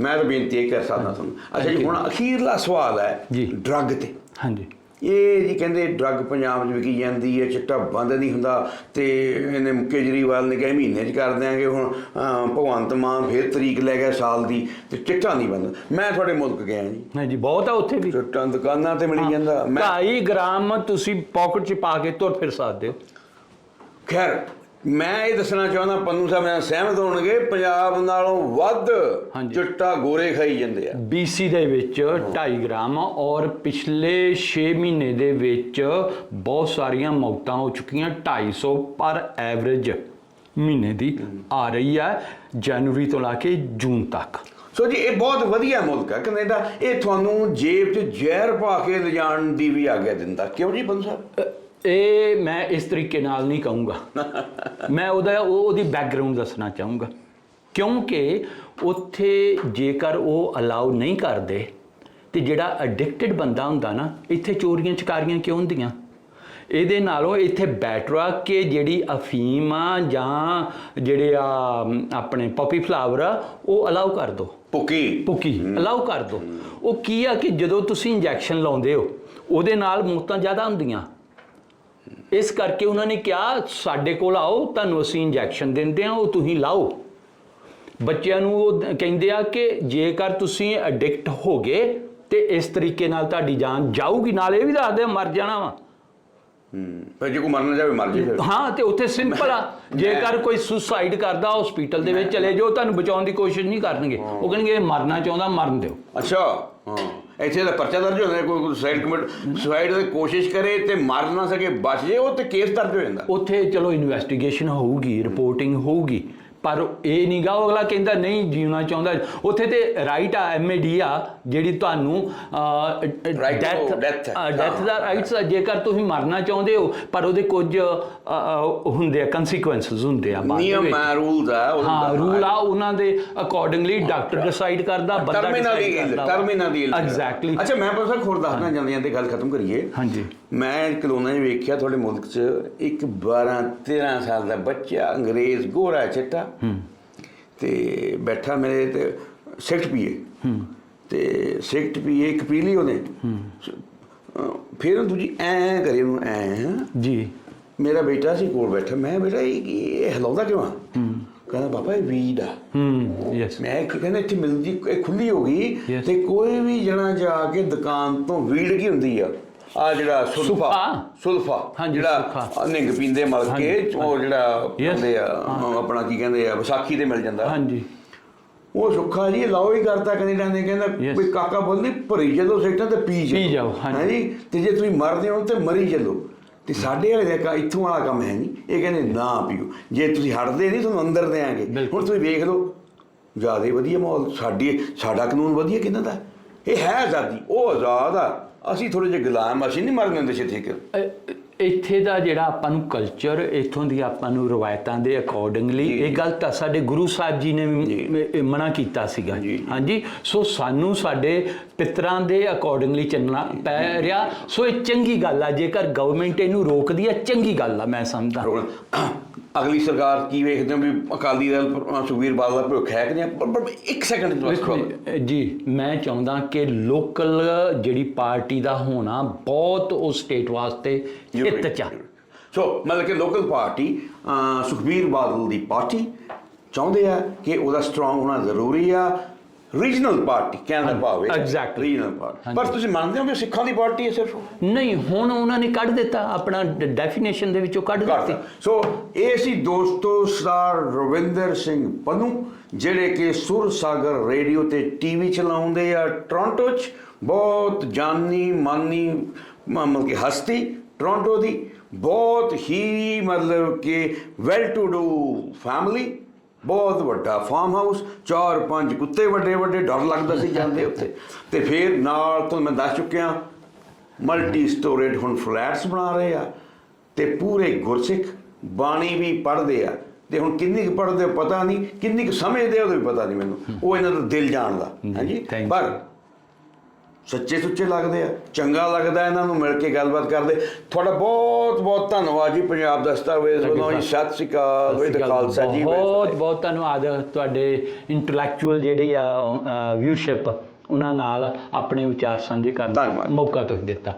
ਮੈਂ ਤਾਂ ਬੇਨਤੀ ਇਹ ਕਰ ਸਕਦਾ ਤੁਹਾਨੂੰ। ਅੱਛਾ ਜੀ ਹੁਣ ਅਖੀਰਲਾ ਸਵਾਲ ਹੈ। ਡਰੱਗ ਤੇ। ਹਾਂਜੀ। ਇਹ ਜੀ ਕਹਿੰਦੇ ਡਰੱਗ ਪੰਜਾਬ 'ਚ ਵਿਕੀ ਜਾਂਦੀ ਹੈ ਚਿੱਟਾ ਬੰਦ ਨਹੀਂ ਹੁੰਦਾ ਤੇ ਇਹਨੇ ਕੇਜਰੀਵਾਲ ਨੇ ਕਿਹਾ ਮਹੀਨੇ 'ਚ ਕਰ ਦਿਆਂਗੇ ਹੁਣ ਭਗਵੰਤ ਮਾਨ ਫੇਰ ਤਰੀਕ ਲੈ ਗਿਆ ਸਾਲ ਦੀ ਤੇ ਚਿੱਟਾ ਨਹੀਂ ਬੰਦ। ਮੈਂ ਤੁਹਾਡੇ ਮੁਲਕ ਗਿਆ ਜੀ। ਹਾਂਜੀ ਬਹੁਤ ਆ ਉੱਥੇ ਵੀ। ਚਿੱਟਾ ਦੁਕਾਨਾਂ ਤੇ ਮਿਲੀ ਜਾਂਦਾ। ਮੈਂ 2.5 ਗ੍ਰਾਮ ਤੁਸੀਂ ਪਾਕਟ 'ਚ ਪਾ ਕੇ ਤੁਰ ਫਿਰ ਸਕਦੇ ਹੋ। ਖੈਰ ਮੈਂ ਇਹ ਦੱਸਣਾ ਚਾਹੁੰਦਾ ਪੰਨੂ ਸਾਹਿਬ ਨਾਲ ਸਹਿਮਤ ਹੋਣਗੇ ਪੰਜਾਬ ਨਾਲੋਂ ਵੱਧ। ਚਿੱਟਾ ਗੋਰੇ ਖਾਈ ਜਾਂਦੇ ਆ। BC ਦੇ ਵਿੱਚ 2.5 ਗ੍ਰਾਮ ਔਰ ਪਿਛਲੇ 6 ਮਹੀਨੇ ਦੇ ਵਿੱਚ ਬਹੁਤ ਸਾਰੀਆਂ ਮੌਤਾਂ ਹੋ ਚੁੱਕੀਆਂ 250 ਪਰ ਐਵਰੇਜ ਮਹੀਨੇ ਦੀ ਆ ਰਹੀ ਹੈ ਜਨਵਰੀ ਤੋਂ ਲਾ ਕੇ ਜੂਨ ਤੱਕ। ਸੋ ਜੀ ਇਹ ਬਹੁਤ ਵਧੀਆ ਮੁਲਕ ਹੈ ਕੈਨੇਡਾ। ਇਹ ਤੁਹਾਨੂੰ ਜੇਬ 'ਚ ਜ਼ਹਿਰ ਪਾ ਕੇ ਲਿਜਾਣ ਦੀ ਵੀ ਆਗਿਆ ਦਿੰਦਾ। ਕਿਉਂ ਜੀ ਪੰਨੂ ਸਾਹਿਬ? ਇਹ ਮੈਂ ਇਸ ਤਰੀਕੇ ਨਾਲ ਨਹੀਂ ਕਹੂੰਗਾ। ਮੈਂ ਉਹਦਾ ਉਹ- ਉਹਦੀ ਬੈਕਗ੍ਰਾਉਂਡ ਦੱਸਣਾ ਚਾਹੂੰਗਾ। ਕਿਉਂਕਿ ਉੱਥੇ ਜੇਕਰ ਉਹ ਅਲਾਉ ਨਹੀਂ ਕਰਦੇ ਤੇ ਜਿਹੜਾ ਐਡਿਕਟਡ ਬੰਦਾ ਹੁੰਦਾ ਨਾ ਇੱਥੇ ਚੋਰੀਆਂ ਚਕਾਰੀਆਂ ਕਿਉਂ ਹੁੰਦੀਆਂ? ਇਹਦੇ ਨਾਲੋਂ ਇੱਥੇ ਬੈਟਰ ਕਿ ਜਿਹੜੀ ਅਫੀਮ ਆ ਜਾਂ ਜਿਹੜੇ ਆ ਆਪਣੇ ਪਪੀ ਫਲਾਵਰ ਆ ਉਹ ਅਲਾਉ ਕਰ ਦਿਓ ਪੁਕੀ ਪੁਕੀ ਅਲਾਉ ਕਰ ਦਿਓ ਉਹ ਕੀ ਆ ਕਿ ਜਦੋਂ ਤੁਸੀਂ ਇੰਜੈਕਸ਼ਨ ਲਾਉਂਦੇ ਹੋ ਉਹਦੇ ਨਾਲ ਮੌਤਾਂ ਜ਼ਿਆਦਾ ਹੁੰਦੀਆਂ। ਇਸ ਕਰਕੇ ਉਹਨਾਂ ਨੇ ਕਿਹਾ ਸਾਡੇ ਕੋਲ ਆਓ ਤੁਹਾਨੂੰ ਅਸੀਂ ਇੰਜੈਕਸ਼ਨ ਦਿੰਦੇ ਹਾਂ ਉਹ ਤੁਸੀਂ ਲਾਓ। ਬੱਚਿਆਂ ਨੂੰ ਉਹ ਕਹਿੰਦੇ ਆ ਕਿ ਜੇਕਰ ਤੁਸੀਂ ਐਡਿਕਟ ਹੋ ਗਏ ਤੇ ਇਸ ਤਰੀਕੇ ਨਾਲ ਤੁਹਾਡੀ ਜਾਨ ਜਾਊਗੀ ਨਾਲ ਇਹ ਵੀ ਦੱਸਦੇ ਆ, ਮਰ ਜਾਣਾ ਵਾ। ਹੂੰ ਫਿਰ ਜੇ ਕੋਈ ਮਰਨਾ ਜਾਵੇ ਮਰ ਜੇ ਹਾਂ ਤੇ ਉੱਥੇ ਸਿੰਪਲ ਆ। ਜੇਕਰ ਕੋਈ ਸੁਸਾਈਡ ਕਰਦਾ ਹਸਪੀਟਲ ਦੇ ਵਿੱਚ ਚਲੇ ਜਾਓ ਤੁਹਾਨੂੰ ਬਚਾਉਣ ਦੀ ਕੋਸ਼ਿਸ਼ ਨਹੀਂ ਕਰਨਗੇ। ਉਹ ਕਹਿਣਗੇ ਇਹ ਮਰਨਾ ਚਾਹੁੰਦਾ ਮਰਨ ਦਿਓ। ਅੱਛਾ ਹਾਂ। ਇੱਥੇ ਦਾ ਪਰਚਾ ਦਰਜ ਹੋ ਜਾਂਦਾ, ਕੋਈ ਸੁਸਾਈਡ ਕਮਿਟ ਸੁਸਾਈਡ ਦੀ ਕੋਸ਼ਿਸ਼ ਕਰੇ ਤੇ ਮਰ ਨਾ ਸਕੇ, ਬਚ ਜੇ, ਉਹ ਤੇ ਕੇਸ ਦਰਜ ਹੋ ਜਾਂਦਾ। ਉੱਥੇ ਚਲੋ ਇਨਵੈਸਟੀਗੇਸ਼ਨ ਹੋਊਗੀ ਰਿਪੋਰਟਿੰਗ ਹੋਊਗੀ। ਪਰ ਇਹ ਨਹੀਂਗਾ ਉਹ ਅਗਲਾ ਕਹਿੰਦਾ ਨਹੀਂ ਜੀਉਣਾ ਚਾਹੁੰਦਾ ਉੱਥੇ ਤੇ ਰਾਈਟ ਆ ਐਮਏਡੀ ਆ ਜਿਹੜੀ ਤੁਹਾਨੂੰ ਡੈਥ। ਡੈਥ ਦਾ ਰਾਈਟਸ ਜੇਕਰ ਤੁਸੀਂ ਮਰਨਾ ਚਾਹੁੰਦੇ ਹੋ ਪਰ ਉਹਦੇ ਕੁਝ ਹੁੰਦੇ ਆ ਕਨਸੀਕੁਐਂਸਸ ਹੁੰਦੇ ਆ ਨਿਯਮ ਵਿੱਚ। ਹੈ ਰੂਲਸ ਹੈ ਰੂਲ ਆ ਉਹਨਾਂ ਦੇ ਅਕੋਰਡਿੰਗਲੀ ਡਾਕਟਰ ਡਿਸਾਈਡ ਕਰਦਾ ਬੰਦਾ ਟਰਮੀਨਲ ਦੀ ਟਰਮੀਨਲ ਦੀ ਐਗਜ਼ੈਕਟਲੀ ਅੱਛਾ ਮੈਂ ਪਰ ਸਰ ਖੁਰ ਦੱਸਣਾ ਜਾਂਦੇ ਜਾਂਦੇ ਗੱਲ ਖਤਮ ਕਰੀਏ। ਹਾਂਜੀ। ਮੈਂ ਕਲੋਨਾ 'ਚ ਵੇਖਿਆ ਤੁਹਾਡੇ ਮੁਲਕ 'ਚ ਇੱਕ 12 13 ਸਾਲ ਦਾ ਬੱਚਾ ਅੰਗਰੇਜ਼ ਗੋਰਾ ਚਿੱਟਾ। ਤੇ ਬੈਠਾ ਮੇਰੇ ਤੇ ਸਿਗਰਟ ਪੀਏ। ਤੇ ਸਿਗਰਟ ਪੀਏ ਇੱਕ ਪੀ ਲਈ ਉਹਨੇ। ਅਹ ਫਿਰ ਦੂਜੀ ਐ ਕਰੇ ਉਹਨੂੰ ਐ ਜੀ। ਮੇਰਾ ਬੇਟਾ ਸੀ ਕੋਲ ਬੈਠਾ। ਮੈਂ ਬੇਟਾ ਇਹ ਹਿਲਾਉਂਦਾ ਕਿਉਂ ਆ? ਕਹਿੰਦਾ ਪਾਪਾ ਇਹ ਵੀਡ ਆ। ਹੂੰ ਯੈਸ ਮੈਂ ਕਿ ਕਹਿੰਦਾ ਇੱਥੇ ਮਿਲਦੀ ਇਹ ਖੁੱਲੀ ਹੋ ਗਈ. ਤੇ ਕੋਈ ਵੀ ਜਣਾ ਜਾ ਕੇ ਦੁਕਾਨ ਤੋਂ ਵੀੜ ਕੀ ਹੁੰਦੀ ਆ? ਆ ਜਿਹੜਾ ਸੁਲਫਾ ਸੁਲਫਾ। ਹਾਂਜੀ, ਜਿਹੜਾ ਸੁਲਫਾ। ਨਿੰਗ ਪੀਂਦੇ ਮਲ ਕੇ ਉਹ ਜਿਹੜਾ. ਹੁੰਦੇ ਆ ਆਪਣਾ ਕੀ ਕਹਿੰਦੇ ਆ ਵਿਸਾਖੀ ਤੇ ਮਿਲ ਜਾਂਦਾ ਹਾਂਜੀ ਉਹ ਸੁੱਖਾ ਜੀ ਲਾਓ ਹੀ ਕਰਤਾ ਕੈਨੇਡਾ ਨੇ ਕਹਿੰਦਾ Yes. ਕੋਈ ਕਾਕਾ ਬੋਲਦੀ ਭਰੀ ਚੱਲੋ ਸਿੱਟਾਂ ਤੇ ਪੀ ਪੀ ਜਾਓ, ਹਾਂਜੀ। ਤੇ ਜੇ ਤੁਸੀਂ ਮਰਦੇ ਹੋ ਤੇ ਮਰੀ ਚੱਲੋ ਤੇ ਸਾਡੇ ਵਾਲੇ ਦਾ ਕਾ- ਇੱਥੋਂ ਵਾਲਾ ਕੰਮ ਹੈ ਨਹੀਂ ਇਹ ਕਹਿੰਦੇ ਨਾ ਪੀਓ ਜੇ ਤੁਸੀਂ ਹਟਦੇ ਨਹੀਂ ਤੁਹਾਨੂੰ ਅੰਦਰ ਦੇਾਂਗੇ ਬਿਲਕੁਲ। ਹੁਣ ਤੁਸੀਂ ਵੇਖ ਲਓ ਜ਼ਿਆਦਾ ਵਧੀਆ ਮਾਹੌਲ ਸਾਡੀ ਸਾਡਾ ਕਾਨੂੰਨ ਵਧੀਆ ਕਿਹਨਾਂ ਦਾ ਇਹ ਹੈ ਆਜ਼ਾਦੀ ਉਹ ਆਜ਼ਾਦ ਆ ਅਸੀਂ ਥੋੜੇ ਜਿਹੇ ਗੁਲਾਮ ਅਸੀਂ ਨਹੀਂ ਮਰਨ ਦਿੰਦੇ ਛੇਤੀ ਅ- ਇੱਥੇ ਦਾ ਜਿਹੜਾ ਆਪਾਂ ਨੂੰ ਕਲਚਰ ਇੱਥੋਂ ਦੀ ਆਪਾਂ ਨੂੰ ਰਵਾਇਤਾਂ ਦੇ ਅਕੋਰਡਿੰਗਲੀ। ਇਹ ਗੱਲ ਤਾਂ ਸਾਡੇ ਗੁਰੂ ਸਾਹਿਬ ਜੀ ਨੇ ਵੀ ਮਨਾ ਕੀਤਾ ਸੀਗਾ। ਹਾਂਜੀ ਸੋ ਸਾਨੂੰ ਸਾਡੇ ਪਿਤਰਾਂ ਦੇ ਅਕੋਰਡਿੰਗਲੀ ਚੱਲਣਾ ਪੈ ਰਿਹਾ ਸੋ ਇਹ ਚੰਗੀ ਗੱਲ ਆ ਜੇਕਰ ਗਵਰਨਮੈਂਟ ਇਹਨੂੰ ਰੋਕਦੀ ਆ ਚੰਗੀ ਗੱਲ ਆ ਮੈਂ ਸਮਝਦਾ। ਅਗਲੀ ਸਰਕਾਰ ਕੀ ਵੇਖਦੇ ਹੋ ਵੀ ਅਕਾਲੀ ਦਲ ਅ, ਸੁਖਬੀਰ ਬਾਦਲ ਦਾ ਭੁੱਖ ਹੈ ਕਿ ਨਹੀਂ? ਪਰ- ਇੱਕ ਸੈਕਿੰਡ ਵੇਖੋ ਜੀ ਮੈਂ ਚਾਹੁੰਦਾ ਕਿ ਲੋਕਲ ਜਿਹੜੀ ਪਾਰਟੀ ਦਾ ਹੋਣਾ ਬਹੁਤ ਉਹ ਸਟੇਟ ਵਾਸਤੇ ਹਿੱਤ ਚ ਆ। ਸੋ ਮਤਲਬ ਕਿ ਲੋਕਲ ਪਾਰਟੀ ਅ, ਸੁਖਬੀਰ ਬਾਦਲ ਦੀ ਪਾਰਟੀ ਚਾਹੁੰਦੇ ਆ ਕਿ ਉਹਦਾ ਸਟਰੋਂਗ ਹੋਣਾ ਜ਼ਰੂਰੀ ਆ ਰੀਜਨਲ ਪਾਰਟੀ ਕਹਿਣ ਦਾ ਭਾਵ ਹੈ। exactly. ਰੀਜਨਲ ਪਾਰਟੀ ਪਰ ਤੁਸੀਂ ਮੰਨਦੇ ਹੋ ਕਿ ਸਿੱਖਾਂ ਦੀ ਪਾਰਟੀ ਹੈ ਸਿਰਫ? ਨਹੀਂ ਹੁਣ ਉਹਨਾਂ ਨੇ ਕੱਢ ਦਿੱਤਾ ਆਪਣਾ ਡੈਫੀਨੇਸ਼ਨ ਦੇ ਵਿੱਚੋਂ ਕੱਢ ਦਿੱਤੀ। ਕਰਤਾ ਸੋ ਇਹ ਸੀ ਦੋਸਤੋ ਸਰ ਰਵਿੰਦਰ ਸਿੰਘ ਪਨੂ ਜਿਹੜੇ ਕਿ ਸੁਰ ਸਾਗਰ ਰੇਡੀਓ ਤੇ ਟੀਵੀ ਚਲਾਉਂਦੇ ਆ ਟੋਰਾਂਟੋ 'ਚ। ਬਹੁਤ ਜਾਨੀ ਮਾਨੀ ਮ- ਮਤਲਬ ਕਿ ਹਸਤੀ ਟੋਰਾਂਟੋ ਦੀ। ਬਹੁਤ ਹੀ ਮਤਲਬ ਕਿ ਵੈਲ ਟੂ ਡੂ ਫੈਮਿਲੀ ਬਹੁਤ ਵੱਡਾ ਫਾਰਮ ਹਾਊਸ ਚਾਰ ਪੰਜ ਕੁੱਤੇ ਵੱਡੇ ਵੱਡੇ ਡਰ ਲੱਗਦਾ ਸੀ ਜਾਂਦੇ ਉੱਤੇ ਤੇ ਫਿਰ ਨਾਲ ਤੋਂ ਮੈਂ ਦੱਸ ਚੁੱਕਿਆ ਮਲਟੀ ਸਟੋਰੇਡ ਹੁਣ ਫਲੈਟਸ ਬਣਾ ਰਹੇ ਆ ਤੇ ਪੂਰੇ ਗੁਰਸਿੱਖ ਬਾਣੀ ਵੀ ਪੜ੍ਹਦੇ ਆ। ਤੇ ਹੁਣ ਕਿੰਨੀ ਕੁ ਪੜ੍ਹਦੇ ਪਤਾ ਨਹੀਂ ਕਿੰਨੀ ਕੁ ਸਮਝਦੇ ਉਹਦਾ ਵੀ ਪਤਾ ਨਹੀਂ ਮੈਨੂੰ। ਉਹ ਇਹਨਾਂ ਦਾ ਦਿਲ ਜਾਣਦਾ। ਹਾਂਜੀ. ਪਰ ਸੱਚੇ ਸੁੱਚੇ ਲੱਗਦੇ ਆ ਚੰਗਾ ਲੱਗਦਾ ਇਹਨਾਂ ਨੂੰ ਮਿਲ ਕੇ ਗੱਲਬਾਤ ਕਰਦੇ ਤੁਹਾਡਾ ਬਹੁਤ ਬਹੁਤ ਧੰਨਵਾਦ ਜੀ ਪੰਜਾਬ ਦਸਤਾਵੇਜ਼ ਵੱਲੋਂ ਜੀ ਸਤਿ ਸ਼੍ਰੀ ਅਕਾਲ ਵੇ ਖਾਲਸਾ ਜੀ। ਬਹੁਤ ਬਹੁਤ ਧੰਨਵਾਦ ਤੁਹਾਡੇ ਇੰਟੈਲੈਕਚੁਅਲ ਜਿਹੜੀ ਆ ਵਿਊਸ਼ਿਪ ਉਹਨਾਂ ਨਾਲ ਆਪਣੇ ਵਿਚਾਰ ਸਾਂਝੇ ਕਰਨ ਦਾ। ਮੌਕਾ ਤੁਸੀਂ ਦਿੱਤਾ